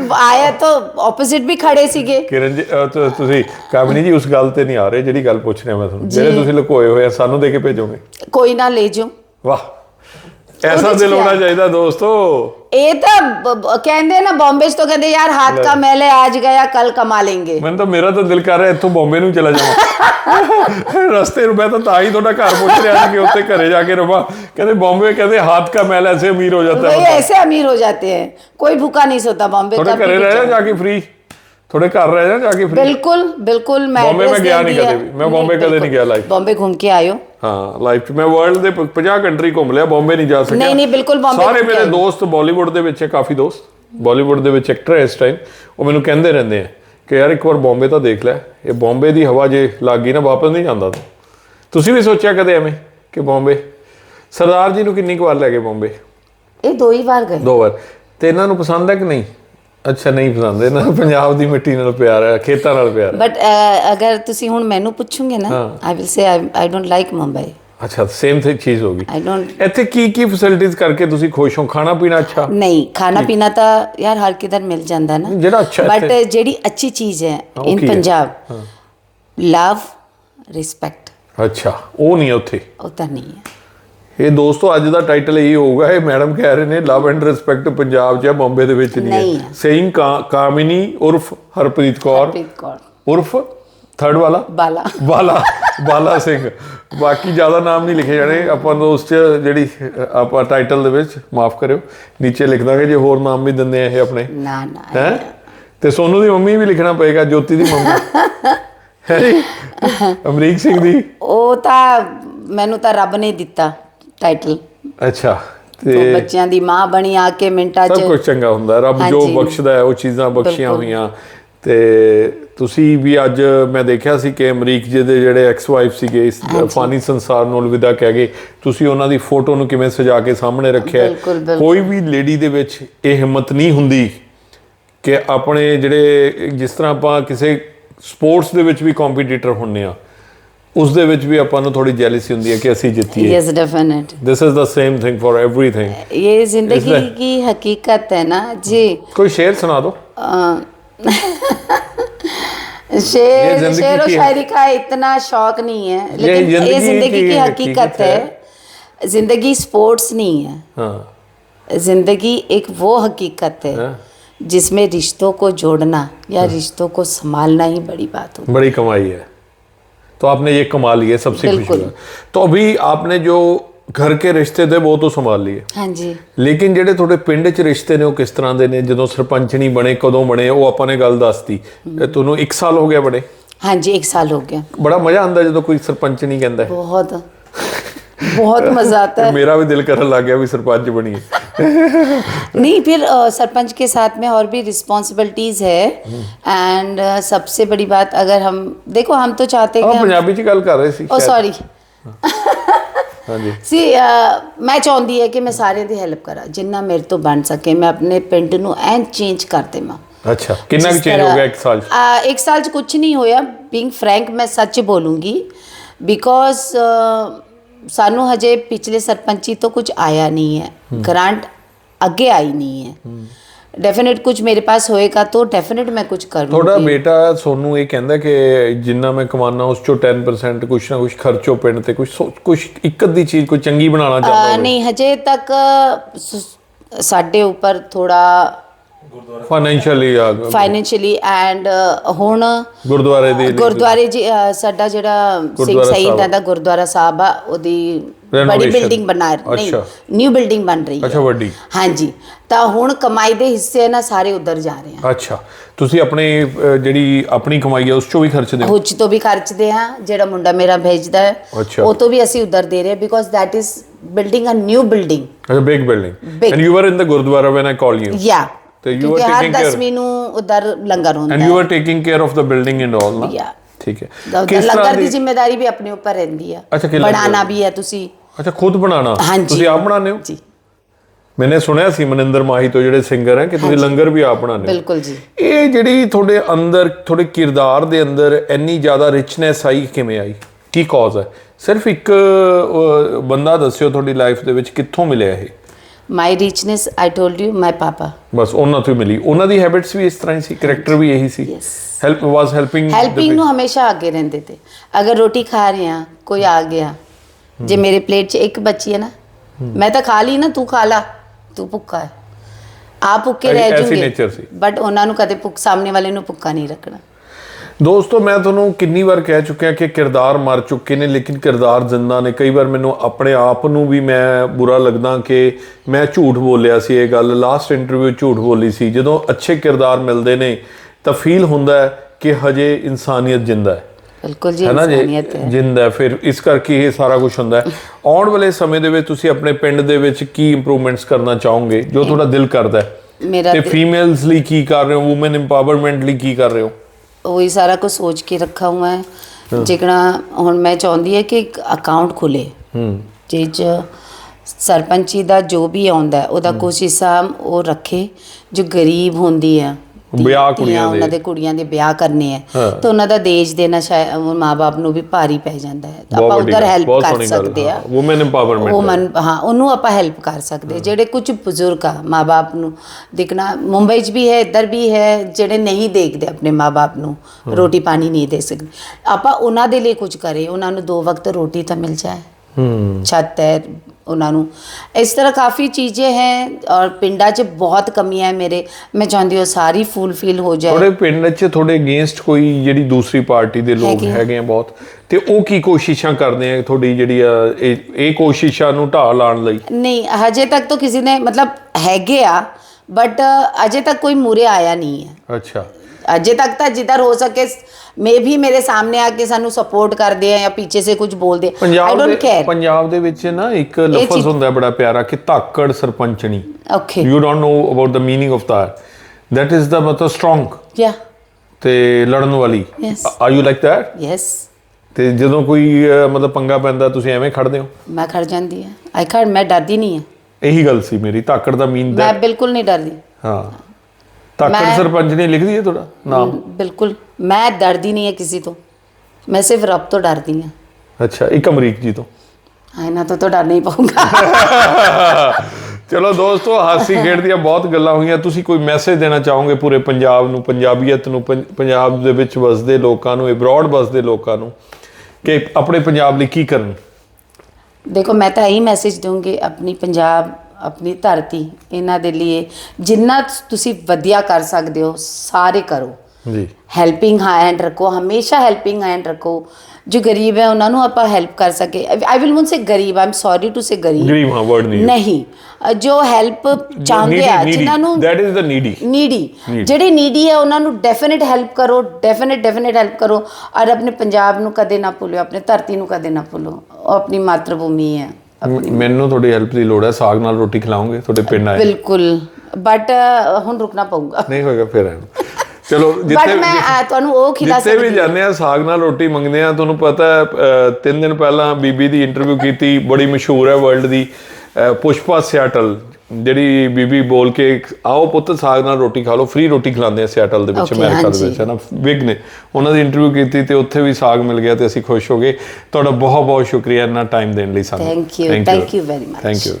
ਉਹ ਆਇਆ ਤਾਂ ਆਪੋਜ਼ਿਟ ਵੀ ਖੜੇ ਸੀਗੇ। ਕਿਰਨ ਜੀ ਤੁ- ਤੁਸੀਂ ਕਾਮਨੀ ਜੀ ਉਸ ਗੱਲ ਤੇ ਨਹੀਂ ਆ ਰਹੇ ਜਿਹੜੀ ਗੱਲ ਪੁੱਛ ਰਿਹਾ ਮੈਂ ਤੁਹਾਨੂੰ। ਜਿਹੜੇ ਤੁਸੀਂ ਲੁਕੋਏ ਹੋਏ ਆ ਸਾਨੂੰ ਦੇ ਕੇ ਭੇਜੋਗੇ? ਕੋਈ ਨਾ ਲੈ ਜਾਓ। ਵਾਹ। ਐਸਾ ਉਹਦੇ ਚ ਦਿਲ ਕੀ ਹੋਣਾ ਹੈ? ਚਾਹੀਦਾ ਦੋਸਤੋ ਇਹ ਤਾਂ ਬ- ਬ- ਕਹਿੰਦੇ ਨਾ ਬੰਬੇ 'ਚ ਤਾਂ ਕਹਿੰਦੇ ਯਾਰ हाथ का मैल है आज गया कल कमा लेंगे ਮੈਨੂੰ ਤਾਂ ਮੇਰਾ ਤਾਂ ਦਿਲ ਕਰ ਰਿਹਾ ਇੱਥੋਂ ਬੰਬੇ ਨੂੰ ਚਲਾ ਜਾਵਾਂ ਰਸਤੇ ਨੂੰ ਮੈਂ ਤਾਂ ਤਾਂ ਹੀ ਤੁਹਾਡਾ ਘਰ ਪੁੱਛ ਰਿਹਾ ਸੀ ਕਿ ਉੱਥੇ ਘਰੇ ਜਾ ਕੇ ਰਵਾਂ ਕਹਿੰਦੇ ਬੰਬੇ ਕਹਿੰਦੇ ਹੱਥ ਕਾ ਮੈਲ ਐਸੇ ਅਮੀਰ ਹੋ ਜਾਤਾ वही है ऐसे अमीर हो जाते हैं कोई भूखा नहीं सोता बॉम्बे ਥੋੜੇ का ਘਰੇ भी ਰਹਿ ਜਾ बेचारा। ਜਾ ਕੇ ਫ੍ਰੀ ਥੋੜੇ ਘਰ ਰਹਿ ਜਾ ਜਾ ਕੇ ਫਿਰ ਬਿਲਕੁਲ ਬਿਲਕੁਲ ਮੈਂ ਬੰਬੇ ਮੈਂ ਗਿਆ ਨਹੀਂ ਕਦੇ ਮੈਂ ਬੰਬੇ ਕਦੇ ਨਹੀਂ ਗਿਆ ਲਾਈਫ ਬੰਬੇ ਘੁੰਮ ਕੇ ਆਇਓ। ਹਾਂ ਲਾਈਫ ਮੈਂ ਵਰਲਡ ਦੇ 50 ਕੰਟਰੀ ਘੁੰਮ ਲਿਆ ਬੰਬੇ ਨਹੀਂ ਜਾ ਸਕਿਆ। ਨਹੀਂ ਨਹੀਂ ਬਿਲਕੁਲ ਬੰਬੇ ਸਾਰੇ ਮੇਰੇ ਦੋਸਤ ਬਾਲੀਵੁੱਡ ਦੇ ਵਿੱਚ ਹੈ ਕਾਫੀ ਦੋਸਤ। ਬਾਲੀਵੁੱਡ ਦੇ ਵਿੱਚ ਐਕਟਰ ਇਸ ਟਾਈਮ ਉਹ ਮੈਨੂੰ ਕਹਿੰਦੇ ਰਹਿੰਦੇ ਆ ਕਿ ਯਾਰ ਇੱਕ ਵਾਰ ਬੰਬੇ ਤਾਂ ਦੇਖ ਲੈ। ਇਹ ਬੰਬੇ ਦੀ ਹਵਾ ਜੇ ਲੱਗ ਗਈ ਨਾ ਵਾਪਸ ਨਹੀਂ ਜਾਂਦਾ ਤੁਸੀਂ ਵੀ ਸੋਚਿਆ ਕਦੇ ਐਵੇਂ ਕਿ ਬੰਬੇ ਸਰਦਾਰ ਜੀ ਨੂੰ ਕਿੰਨੀ ਕੁ ਵਾਰ ਲੈ ਗਏ ਬੰਬੇ ਇਹ ਦੋ ਹੀ ਵਾਰ ਗਏ। ਦੋ ਵਾਰ। ਤੇ ਇਹਨਾਂ ਨੂੰ ਪਸੰਦ ਹੈ ਕਿ ਨਹੀਂ? ਅੱਛਾ ਨਹੀਂ ਪਸੰਦ ਇਹਨਾਂ ਨੂੰ। ਪੰਜਾਬ ਦੀ ਮਿੱਟੀ ਨਾਲ ਪਿਆਰ ਹੈ ਖੇਤਾਂ ਨਾਲ ਪਿਆਰ ਹੈ। ਬਟ ਅਗਰ ਤੁਸੀਂ ਹੁਣ ਮੈਨੂੰ ਪੁੱਛੋਗੇ ਨਾ। I will say I don't like Mumbai ਅੱਛਾ ਸੇਮ ਥਿੰਗ ਚੀਜ਼ ਹੋ ਗਈ। ਆਈ ਡੋਨਟ ਇੱਥੇ ਕੀ ਕੀ ਫੈਸਿਲਿਟੀਆਂ ਕਰਕੇ ਤੁਸੀਂ ਖੁਸ਼ ਹੋ? ਖਾਣਾ ਪੀਣਾ ਅੱਛਾ? ਨਹੀਂ ਖਾਣਾ ਪੀਣਾ ਤਾਂ ਯਾਰ ਹਰ ਕਿਧਰ ਮਿਲ ਜਾਂਦਾ ਨਾ। ਜਿਹੜਾ ਅੱਛਾ ਬਟ ਜਿਹੜੀ ਅੱਛੀ ਚੀਜ਼ ਹੈ ਇਨ? ਪੰਜਾਬ ਲਵ ਰਿਸਪੈਕਟ ਅੱਛਾ ਉਹ ਨਹੀਂ ਉੱਥੇ। ਉਹ ਤਾਂ ਨਹੀਂ ਹੈ। ਇਹ ਦੋਸਤੋ ਅੱਜ ਦਾ ਟਾਈਟਲ ਇਹ ਹੋਊਗਾ ਇਹ ਮੈਡਮ ਕਹਿ ਰਹੇ ਨੇ ਲਵ ਐਂਡ ਰਿਸਪੈਕਟ ਪੰਜਾਬ 'ਚ ਹੈ ਬੰਬੇ ਦੇ ਵਿੱਚ ਨਹੀਂ ਹੈ। ਸੇਇੰਗ ਕਾਮਿਨੀ ਉਰਫ ਹਰਪ੍ਰੀਤ ਕੌਰ। ਉਰਫ ਥਰਡ ਵਾਲਾ? ਬਾਲਾ ਬਾਲਾ ਬਾਲਾ ਸਿੰਘ। ਬਾਕੀ ਜ਼ਿਆਦਾ ਨਾਮ ਨਹੀਂ ਲਿਖੇ ਜਾਣੇ ਆਪਾਂ ਨੂੰ ਉਸ 'ਚ ਜਿਹੜੀ ਆਪਾਂ ਟਾਈਟਲ ਦੇ ਵਿੱਚ ਮਾਫ ਕਰਿਓ। ਨੀਚੇ ਲਿਖ ਦਾਂਗੇ ਜੇ ਹੋਰ ਨਾਮ ਵੀ ਦਿੰਦੇ ਆ ਇਹ ਆਪਣੇ। ਨਾ ਨਾ ਹੈ? ਤੇ ਸੋਨੂ ਦੀ ਮੰਮੀ ਵੀ ਲਿਖਣਾ ਪਏਗਾ ਜੋਤੀ ਦੀ ਮੰਮੀ। ਜੀ? ਅਮਰੀਕ ਸਿੰਘ ਦੀ। ਉਹ ਤਾਂ ਮੈਨੂੰ ਤਾਂ ਰੱਬ ਨੇ ਦਿੱਤਾ। ਟਾਈਟਲ ਅੱਛਾ ਤੇ ਬੱਚਿਆਂ ਦੀ ਮਾਂ ਬਣੀ ਆ ਕੇ ਮਿੰਟਾਂ 'ਚ ਸਭ ਕੁਝ ਚੰਗਾ ਹੁੰਦਾ। ਰੱਬ ਜੋ। ਬਖਸ਼ਦਾ ਹੈ ਉਹ ਚੀਜ਼ਾਂ ਬਖਸ਼ੀਆਂ। ਹੋਈਆਂ ਤੇ ਤੁਸੀਂ ਵੀ ਅੱਜ ਮੈਂ ਦੇਖਿਆ ਸੀ ਕਿ ਅਮਰੀਕ ਜੀ ਦੇ ਜਿਹੜੇ ਐਕਸ ਵਾਈਫ ਸੀਗੇ ਇਸ ਫਾਨੀ ਸੰਸਾਰ ਨੂੰ ਅਲਵਿਦਾ ਕਹਿ ਗਏ ਤੁਸੀਂ ਉਹਨਾਂ ਦੀ ਫੋਟੋ ਨੂੰ ਕਿਵੇਂ ਸਜਾ ਕੇ ਸਾਹਮਣੇ ਰੱਖਿਆ। ਕੋਈ ਵੀ ਲੇਡੀ ਦੇ ਵਿੱਚ ਇਹ ਹਿੰਮਤ ਨਹੀਂ ਹੁੰਦੀ ਕਿ ਆਪਣੇ ਜਿਹੜੇ ਜਿਸ ਤਰ੍ਹਾਂ ਆਪਾਂ ਕਿਸੇ ਸਪੋਰਟਸ ਦੇ ਵਿੱਚ ਵੀ ਕੰਪੀਟੀਟਰ ਹੁੰਨੇ ਆ ਉਸ ਦੇ ਵਿੱਚ ਵੀ ਆਪਾਂ ਨੂੰ ਥੋੜੀ ਜੈਲਸੀ ਹੁੰਦੀ ਹੈ ਕਿ ਅਸੀਂ ਜਿੱਤੀਏ yes definite this is the same thing for everything ਇਹ ਜ਼ਿੰਦਗੀ ਦੀ ਹਕੀਕਤ ਹੈ ਨਾ ਜੀ ਕੋਈ ਸ਼ੇਰ ਸੁਣਾ ਦਿਓ शेर शेर और शायरी का इतना शौक नहीं है लेकिन ये जिंदगी की हकीकत है जिंदगी स्पोर्ट्स नहीं है हाँ। जिंदगी एक वो हकीकत है हाँ। जिसमें रिश्तों को जोड़ना या हाँ। रिश्तों को संभालना ही बड़ी बात हो बड़ी कमाई है तो आपने ये कमा लिए सबसे खुशी बिल्कुल। बात तो अभी आपने जो घर के ਰਿਸ਼ਤੇ ਤੇ ਉਹ ਤੋਂ ਸੰਭਾਲ ਲਈਏ है हाँ जी ਲੇਕਿਨ ਜਿਹੜੇ ਤੁਹਾਡੇ ਪਿੰਡ 'ਚ ਰਿਸ਼ਤੇ ਨੇ ਉਹ ਕਿਸ ਤਰ੍ਹਾਂ ਦੇ ਨੇ ਜਦੋਂ ਸਰਪੰਚਣੀ ਬਣੇ ਕਦੋਂ ਬਣੇ ਉਹ ਆਪਾਂ ਨੇ ਗੱਲ ਦੱਸਤੀ ਇਹ ਤੁਹਾਨੂੰ 1 ਸਾਲ ਹੋ ਗਿਆ ਬੜੇ हाँ जी एक साल हो गया ਬੜਾ ਮਜ਼ਾ ਆਉਂਦਾ ਜਦੋਂ ਕੋਈ ਸਰਪੰਚਣੀ ਕਹਿੰਦਾ ਹੈ बहुत बहुत मजा आता है ਮੇਰਾ ਵੀ ਦਿਲ ਕਰਨ ਲੱਗ ਗਿਆ ਵੀ ਸਰਪੰਚ ਬਣੀਏ नहीं फिर अ, सरपंच के साथ में और भी रिस्पॉन्सिबिलिटीज है एंड सबसे बड़ी बात अगर हम देखो हम तो चाहते हैं ਆਪਾਂ कि हम ਪੰਜਾਬੀ 'ਚ ਗੱਲ ਕਰ ਰਹੇ ਸੀ ओ ਸ਼ਾਇਦ। सॉरी ਹਾਂਜੀ ਸੀ ਮੈਂ ਚਾਹੁੰਦੀ ਹੈ ਕਿ ਮੈਂ ਸਾਰਿਆਂ ਦੀ ਹੈਲਪ ਕਰਾਂ ਜਿੰਨਾ ਮੇਰੇ ਤੋਂ ਬਣ ਸਕੇ ਮੈਂ ਆਪਣੇ ਪਿੰਡ ਨੂੰ ਐਨ ਚੇਂਜ ਕਰ ਦੇਵਾਂ ਅੱਛਾ ਕਿੰਨਾ ਕੁ ਜਿਸ ਚੇਂਜ ਹੋ ਤਰ੍ਹਾਂ- ਗਿਆ 1 ਸਾਲ 'ਚ ਆ, ਇੱਕ ਸਾਲ ਚ ਕੁਝ ਨਹੀਂ ਹੋਇਆ ਬੀਇੰਗ ਫਰੈਂਕ ਮੈਂ ਸੱਚ ਬੋਲੂੰਗੀ ਬਿਕੋਜ਼ ਸਾਨੂੰ ਹਜੇ ਪਿਛਲੇ ਸਰਪੰਚੀ ਤੋਂ ਕੁਝ ਆਇਆ ਨਹੀਂ ਹੈ। ਗ੍ਰਾਂਟ ਅੱਗੇ ਆਈ ਨਹੀਂ ਹੈ। ਡੈਫੀਨਿਟ ਕੁਝ ਮੇਰੇ ਪਾਸ ਹੋਏਗਾ ਤਾਂ ਡੈਫੀਨਿਟ ਮੈਂ ਕੁਝ ਤੁਹਾਡਾ ਕਰੂੰਗੀ ਬੇਟਾ ਸੋਨੂੰ ਇਹ ਕਹਿੰਦਾ ਕਿ ਜਿੰਨਾ ਮੈਂ ਕਮਾਨਾ ਉਸ ਚੋਂ 10% ਕੁਛ ਨਾ ਕੁਛ ਖਰਚੋ ਪਿੰਡ ਤੇ ਕੁਛ ਕੁਛ ਇੱਕ ਅੱਧੀ ਚੀਜ਼ ਕੋਈ ਚੰਗੀ ਬਣਾਉਣਾ ਚਾਹੁੰਦਾ ਨਹੀਂ ਹਜੇ ਤੱਕ ਸਾਡੇ ਉੱਪਰ ਥੋੜਾ ਫਾਈਨੈਂਸ਼ੀਅਲੀ ਫਾਈਨੈਂਸ਼ੀਅਲੀ ਐਂਡ ਹੁਣ ਗੁਰਦੁਆਰੇ ਦੇ ਗੁਰਦੁਆਰੇ ਜੀ ਅ, ਸਾਡਾ ਜਿਹੜਾ ਸਿੰਘ ਸਾਹਿਬ। ਦਾ ਗੁਰਦੁਆਰਾ ਸਾਹਿਬ ਆ ਉਹਦੀ ਬੜੀ। ਬਿਲਡਿੰਗ ਬਣਾ ਨਹੀਂ। ਨਿਊ ਬਿਲਡਿੰਗ ਬਣ ਰਹੀ ਹੈ ਅੱਛਾ ਵੱਡੀ। ਹਾਂਜੀ। ਤਾਂ ਹੁਣ ਕਮਾਈ ਦੇ ਹਿੱਸੇ ਨਾ ਸਾਰੇ ਉਧਰ ਜਾ ਰਹੇ ਆ। ਅੱਛਾ। ਤੁਸੀਂ ਆਪਣੀ ਜਿਹੜੀ ਆਪਣੀ ਕਮਾਈ ਹੈ ਉਸ ਚੋਂ ਵੀ ਖਰਚਦੇ ਹੋ? ਹੁੱਚ ਤੋਂ ਵੀ ਖਰਚਦੇ ਆ ਜਿਹੜਾ ਮੁੰਡਾ ਮੇਰਾ ਭੇਜਦਾ ਹੈ। ਉਹ ਤੋਂ ਵੀ ਅਸੀਂ ਉਧਰ ਦੇ ਰਹੇ because that is building a new building ਅੱਛਾ big building. And you are in the Gurdwara when I call you yeah ਤੇ you ਕਿਉਂਕਿ are ਹਰ taking care- ਦਸਵੀਂ ਨੂੰ ਉਧਰ ਲੰਗਰ ਹੁੰਦਾ and you are taking care of the building and all ਨਾ? Yeah. ਠੀਕ ਹੈ। ਤਾਂ ਕਿਸ ਤਰ੍ਹਾਂ ਲੰਗਰ ਦੀ ਦੀ ਜ਼ਿੰਮੇਵਾਰੀ ਵੀ ਆਪਣੇ ਉੱਪਰ ਰਹਿੰਦੀ ਆ ਅੱਛਾ, ਕਿ ਲੰਗਰ- ਬਣਾਉਣਾ ਵੀ ਹੈ ਤੁਸੀਂ। ਅੱਛਾ ਖੁਦ ਬਣਾਉਣਾ? ਹਾਂਜੀ। ਤੁਸੀਂ ਆਪ ਬਣਾਉਂਦੇ ਹੋ? ਜੀ। ਮੈਨੇ ਸੁਣਿਆ ਸੀ ਮਨਿੰਦਰ ਮਾਹੀ ਤੋਂ ਜਿਹੜੇ ਸਿੰਗਰ ਹੈ ਕਿ ਤੁਸੀਂ ਲੰਗਰ ਵੀ ਆਪ ਬਣਾਉਂਦੇ ਹੋ। ਬਿਲਕੁਲ ਜੀ। ਇਹ ਜਿਹੜੀ ਤੁਹਾਡੇ ਅੰਦਰ ਤੁਹਾਡੇ ਕਿਰਦਾਰ ਦੇ ਅੰਦਰ ਇੰਨੀ ਜ਼ਿਆਦਾ ਰਿਚਨੈਸ ਆਈ ਕਿਵੇਂ ਆਈ? ਕੀ ਕਾਜ਼ ਹੈ? ਸਿਰਫ ਇੱਕ ਅਹ, ਬੰਦਾ ਦੱਸਿਓ ਤੁਹਾਡੀ ਲਾਈਫ ਦੇ ਵਿੱਚ ਕਿੱਥੋਂ ਮਿਲਿਆ ਇਹ? ਮਾਈ ਰੀਚਨੈਸ ਆਈ ਟੋਲਡ ਯੂ ਮਾਈ ਪਾਪਾ ਬਸ ਉਹਨਾਂ ਤੋਂ ਹੀ ਮਿਲੀ ਉਹਨਾਂ ਦੀ ਹੈਬਿਟਸ ਵੀ ਇਸ ਤਰ੍ਹਾਂ ਹੀ ਸੀ ਕੈਰੈਕਟਰ ਵੀ ਇਹੀ ਸੀ. ਹੈਲਪ ਵਾਸ ਹੈਲਪਿੰਗ ਹੈਲਪਿੰਗ ਨੂੰ ਹਮੇਸ਼ਾ ਅੱਗੇ ਰਹਿੰਦੇ ਤੇ ਅਗਰ ਰੋਟੀ ਖਾ ਰਹੇ ਆ ਕੋਈ ਆ ਗਿਆ ਜੇ ਮੇਰੇ ਪਲੇਟ 'ਚ ਇੱਕ ਬੱਚੀ ਹੈ ਨਾ ਮੈਂ ਤਾਂ ਖਾ ਲਈ ਨਾ ਤੂੰ ਖਾ ਲਾ ਤੂੰ ਭੁੱਖਾ ਹੈ ਆਪ ਭੁੱਖੇ ਰਹਿ ਐਸੀ ਜੂਗੇ nature ਸੀ। ਬਟ ਉਹਨਾਂ ਨੂੰ ਕਦੇ ਭੁੱਖ ਸਾਹਮਣੇ ਵਾਲੇ ਨੂੰ ਭੁੱਖਾ ਨਹੀਂ ਰੱਖਣਾ ਦੋਸਤੋ ਮੈਂ ਤੁਹਾਨੂੰ ਕਿੰਨੀ ਵਾਰ ਕਹਿ ਚੁੱਕਿਆ ਕਿ ਕਿਰਦਾਰ ਮਰ ਚੁੱਕੇ ਨੇ ਲੇਕਿਨ ਕਿਰਦਾਰ ਜ਼ਿੰਦਾ ਨੇ। ਕਈ ਵਾਰ ਮੈਨੂੰ ਆਪਣੇ ਆਪ ਨੂੰ ਵੀ ਮੈਂ ਬੁਰਾ ਲੱਗਦਾ ਕਿ ਮੈਂ ਝੂਠ ਬੋਲਿਆ ਸੀ ਇਹ ਗੱਲ। ਲਾਸਟ ਇੰਟਰਵਿਊ ਝੂਠ ਬੋਲੀ ਸੀ। ਜਦੋਂ ਅੱਛੇ ਕਿਰਦਾਰ ਮਿਲਦੇ ਨੇ ਤਾਂ ਫੀਲ ਹੁੰਦਾ ਹੈ ਕਿ ਹਜੇ ਇਨਸਾਨੀਅਤ ਜਿੰਦਾ ਹੈ। ਬਿਲਕੁਲ ਜੀ ਇਨਸਾਨੀਅਤ ਹੈ। ਜਿੰਦਾ ਫਿਰ ਇਸ ਕਰਕੇ ਇਹ ਸਾਰਾ ਕੁਝ ਹੁੰਦਾ ਹੈ। ਆਉਣ ਵਾਲੇ ਸਮੇਂ ਦੇ ਵਿੱਚ ਤੁਸੀਂ ਆਪਣੇ ਪਿੰਡ ਦੇ ਵਿੱਚ ਕੀ ਇੰਪਰੂਵਮੈਂਟਸ ਕਰਨਾ ਚਾਹੋਗੇ ਜੋ ਤੁਹਾਡਾ ਦਿਲ ਕਰਦਾ ਹੈ? ਮੇਰਾ ਤੇ ਫੀਮੇਲਸ ਲਈ ਕੀ ਕਰ ਰਹੇ ਹੋ? ਔਮਨ ਇੰਪਾਵਰਮੈਂਟ ਲਈ ਕੀ ਕਰ ਰਹੇ ਹੋ? वही सारा कुछ सोच के रखा हुआ है जिकड़ा ਹੁਣ ਮੈਂ ਚਾਹੁੰਦੀ ਹੈ ਕਿ ਇੱਕ ਅਕਾਊਂਟ ਖੁੱਲੇ ਹੂੰ ਜਿਹ 'ਚ ਸਰਪੰਚੀ ਦਾ ਜੋ ਵੀ ਆਉਂਦਾ ਹੈ, ਉਹਦਾ ਕੁਛ ਹਿੱਸਾ ਉਹ ਰੱਖੇ ਜੋ ਗਰੀਬ ਹੁੰਦੀ ਆ ਧੀ- ਵਿਆਹ ਕੁੜੀਆਂ ਦੇ। ਉਹਨਾਂ ਦੇ ਕੁੜੀਆਂ ਦੇ ਵਿਆਹ ਕਰਨੇ ਆ। ਤਾਂ ਉਹਨਾਂ ਦਾ ਦੇਜ ਦੇਣਾ ਸ਼ਾਇਦ ਮਾਪੇ ਨੂੰ ਵੀ ਭਾਰੀ ਪੈ ਜਾਂਦਾ ਹੈ। ਆਪਾਂ ਉਧਰ ਹੈਲਪ ਕਰ ਸਕਦੇ ਆ। ਹਾਂ, women empowerment ਉਹ ਹੈ। ਮਨ ਹਾਂ ਉਹਨੂੰ ਆਪਾਂ ਹੈਲਪ ਕਰ ਸਕਦੇ ਜਿਹੜੇ ਕੁਝ ਬਜ਼ੁਰਗ ਆ ਮਾਪੇ ਨੂੰ ਦੇਖਣਾ ਮੁੰਬਈ 'ਚ ਵੀ ਹੈ ਇੱਧਰ ਵੀ ਹੈ ਜਿਹੜੇ ਨਹੀਂ ਦੇਖਦੇ ਆਪਣੇ ਮਾਪੇ ਨੂੰ ਰੋਟੀ ਪਾਣੀ ਨਹੀਂ ਦੇ ਸਕਦੇ। ਆਪਾਂ ਉਹਨਾਂ ਦੇ ਲਈ ਕੁਝ ਕਰੇ ਉਹਨਾਂ ਨੂੰ ਦੋ ਵਕਤ ਰੋਟੀ ਤਾਂ ਮਿਲ ਜਾਏ। ਹੂੰ। ਛੱਤ ਹੈ ਉਹਨਾਂ ਨੂੰ। ਇਸ ਤਰ੍ਹਾਂ ਕਾਫੀ ਚੀਜ਼ें ਹੈ ਔਰ ਪਿੰਡਾਂ 'ਚ ਬਹੁਤ ਕਮੀਆਂ ਹੈ ਮੇਰੇ। ਮੈਂ ਚਾਹੁੰਦੀ ਹਾਂ ਸਾਰੀ ਫੁੱਲਫਿਲ ਹੋ ਜਾਏ। ਤੁਹਾਡੇ ਪਿੰਡ 'ਚ ਤੁਹਾਡੇ ਅਗੇਂਸਟ ਕੋਈ ਜਿਹੜੀ ਦੂਸਰੀ ਪਾਰਟੀ ਦੇ ਲੋਕ ਹੈਗੇ ਆ। ਹੈਗੇ ਆ ਬਹੁਤ। ਤੇ ਉਹ ਕੀ ਕੋਸ਼ਿਸ਼ਾਂ ਕਰਦੇ ਆ ਤੁਹਾਡੀ ਜਿਹੜੀ ਆ ਇਹ ਇਹ ਕੋਸ਼ਿਸ਼ਾਂ ਨੂੰ ਢਾਹ ਲਾਉਣ ਲਈ? ਨਹੀਂ ਹਜੇ ਤੱਕ ਤਾਂ ਕਿਸੇ ਨੇ ਮਤਲਬ ਹੈਗੇ ਆ ਬਟ ਅਜੇ ਤੱਕ ਕੋਈ ਮੂਰੇ ਆਇਆ ਨਹੀਂ ਹੈ। ਅੱਛਾ। ਅਜੇ ਤੱਕ ਤਾਂ ਜਿੱਧਰ ਹੋ ਸਕੇ ਮੇ ਵੀ ਮੇਰੇ ਸਾਹਮਣੇ ਆ ਕੇ ਸਾਨੂੰ ਸਪੋਰਟ ਕਰਦੇ ਆ ਜਾਂ ਪਿੱਛੇ ਸੇ ਕੁਝ ਬੋਲਦੇ ਆਈ ਪੰਜਾਬ ਡੋਨਟ ਦੇ ਕੇਅਰ ਪੰਜਾਬ ਦੇ ਵਿੱਚ ਨਾ ਇੱਕ ਲਫ਼ਜ਼ ਚੀਜ਼- ਹੁੰਦਾ ਹੈ ਬੜਾ ਪਿਆਰਾ ਕਿ ਧਾਕੜ ਸਰਪੰਚਣੀ। Okay you don't know about the meaning of that that is the ਮਤਲਬ ਸਟਰੋਂਗ ਯਾ ਤੇ ਲੜਨ ਵਾਲੀ। Yes. Are you like that? Yes ਤੇ ਜਦੋਂ ਕੋਈ ਅਹ, ਮਤਲਬ ਪੰਗਾ ਪੈਂਦਾ ਤੁਸੀਂ ਐਵੇਂ ਖੜਦੇ ਹੋ? ਮੈਂ ਖੜ ਜਾਂਦੀ ਆ ਆਈ ਖੜ ਮੈਂ ਡਰਦੀ ਨਹੀਂ ਆ ਇਹੀ ਗੱਲ ਸੀ ਮੇਰੀ ਧਾਕੜ ਦਾ ਮੀਨ ਮੈਂ ਬਿਲਕੁਲ ਨਹੀਂ ਡਰਦੀ। ਹਾਂ। ਧਾਕੜ ਮੈਂ- ਸਰਪੰਚਣੀ ਲਿਖਦੀ ਹੈ ਤੁਹਾਡਾ ਨਾਮ? ਬਿਲਕੁਲ ਮੈਂ ਡਰਦੀ ਨਹੀਂ ਹੈ ਕਿਸੇ ਤੋਂ। ਮੈਂ ਸਿਰਫ ਰੱਬ ਤੋਂ ਡਰਦੀ ਹਾਂ। ਅੱਛਾ ਇੱਕ ਅਮਰੀਕ ਜੀ ਤੋਂ। ਹਾਂ ਇਹਨਾਂ ਤੋਂ ਤਾਂ ਡਰ ਨਹੀਂ ਪਾਉਂਗਾ ਚਲੋ ਦੋਸਤੋ ਹਾਸੀ ਖੇਡ ਦੀਆਂ ਬਹੁਤ ਗੱਲਾਂ ਹੋਈਆਂ। ਤੁਸੀਂ ਕੋਈ ਮੈਸੇਜ ਦੇਣਾ ਚਾਹੋਗੇ ਪੂਰੇ ਪੰਜਾਬ ਨੂੰ ਪੰਜਾਬੀਅਤ ਨੂੰ ਪੰਜ- ਪੰਜਾਬ ਦੇ ਵਿੱਚ ਵਸਦੇ ਲੋਕਾਂ ਨੂੰ ਅਬਰੋਡ ਵਸਦੇ ਲੋਕਾਂ ਨੂੰ ਕਿ ਆਪਣੇ ਪੰਜਾਬ ਲਈ ਕੀ ਕਰਨ? ਦੇਖੋ ਮੈਂ ਤਾਂ ਇਹੀ ਮੈਸੇਜ ਦੂੰਗੀ ਆਪਣੀ ਪੰਜਾਬ ਆਪਣੀ ਧਰਤੀ ਇਹਨਾਂ ਦੇ ਲਈ ਜਿੰਨਾ ਤੁਸੀਂ ਵਧੀਆ ਕਰ ਸਕਦੇ ਹੋ ਸਾਰੇ ਕਰੋ। ਜੀ। ਹੈਲਪਿੰਗ ਹੈਂਡ ਰੱਖੋ ਹਮੇਸ਼ਾ ਹੈਲਪਿੰਗ ਹੈਂਡ ਰੱਖੋ। ਜੋ ਗਰੀਬ ਹੈ ਉਹਨਾਂ ਨੂੰ ਆਪਾਂ ਹੈਲਪ ਕਰ ਸਕੇ ਆਈ ਵਿਲ ਵੋਂਟ ਸੇ ਗਰੀਬ ਆਮ ਸੌਰੀ ਟੂ ਸੇ ਗਰੀਬ। ਗਰੀਬ ਹਾਂ ਵਰਡ ਨਹੀਂ ਨਹੀਂ ਜੋ ਹੈਲਪ ਚਾਹੁੰਦੇ ਆ ਜਿਨ੍ਹਾਂ ਨੂੰ ਦੈਟ ਇਜ਼ ਦ ਨੀਡੀ ਨੀਡੀ ਜਿਹੜੇ ਨੀਡੀ ਹੈ ਉਹਨਾਂ ਨੂੰ ਡੈਫੀਨਿਟ ਹੈਲਪ ਕਰੋ ਡੈਫੀਨਿਟ ਡੈਫੀਨਿਟ ਹੈਲਪ ਕਰੋ। ਔਰ ਆਪਣੇ ਪੰਜਾਬ ਨੂੰ ਕਦੇ ਨਾ ਭੁੱਲਿਓ ਆਪਣੇ ਧਰਤੀ ਨੂੰ ਕਦੇ ਨਾ ਭੁੱਲੋ। ਉਹ ਆਪਣੀ ਮਾਤਰ ਭੂਮੀ ਹੈ। ਮੈਨੂੰ ਤੁਹਾਡੀ ਹੈਲਪ ਦੀ ਲੋੜ ਹੈ ਸਾਗ ਨਾਲ ਰੋਟੀ ਖਿਲਾਉਂਗੇ ਤੁਹਾਡੇ ਪਿੰਡ ਆਏ। ਬਿਲਕੁਲ ਬਟ ਹੁਣ ਰੁਕਣਾ ਪਊਗਾ। ਨਹੀਂ ਹੋਏਗਾ ਫਿਰ ਚਲੋ ਬਟ ਜਿੱਥੇ ਮੈਂ ਤੁਹਾਨੂੰ ਉਹ ਖਿਲਾ ਜਿੱਥੇ ਵੀ ਸਕਦੀ ਜਾਂਦੇ ਆ ਸਾਗ ਨਾਲ ਰੋਟੀ ਮੰਗਦੇ ਆ ਤੁਹਾਨੂੰ ਪਤਾ ਹੈ ਅ, ਤਿੰਨ ਦਿਨ ਪਹਿਲਾਂ ਬੀਬੀ ਦੀ ਇੰਟਰਵਿਊ ਕੀਤੀ ਬੜੀ ਮਸ਼ਹੂਰ ਹੈ ਵਰਲਡ ਦੀ। ਪੁਸ਼ਪਾ ਸਿਆਟਲ ਜਿਹੜੀ ਬੀਬੀ ਬੋਲ ਕੇ ਆਓ ਪੁੱਤ ਸਾਗ ਨਾਲ ਰੋਟੀ ਖਾ ਲਓ ਫ੍ਰੀ ਰੋਟੀ ਖਿਲਾਉਂਦੇ ਆ ਸਿਆਟਲ ਦੇ ਵਿੱਚ ਅਮਰੀਕਾ ਦੇ। ਵਿੱਚ ਹੈ ਨਾ? ਬਿਗ ਨੇ ਉਹਨਾਂ ਦੀ ਇੰਟਰਵਿਊ ਕੀਤੀ ਤੇ ਉੱਥੇ ਵੀ ਸਾਗ ਮਿਲ ਗਿਆ ਤੇ ਅਸੀਂ ਖੁਸ਼ ਹੋ ਗਏ। ਤੁਹਾਡਾ ਬਹੁਤ ਬਹੁਤ ਸ਼ੁਕਰੀਆ ਇੰਨਾ ਟਾਈਮ ਦੇਣ ਲਈ ਸਾਨੂੰ। Thank you, thank you very much. Thank you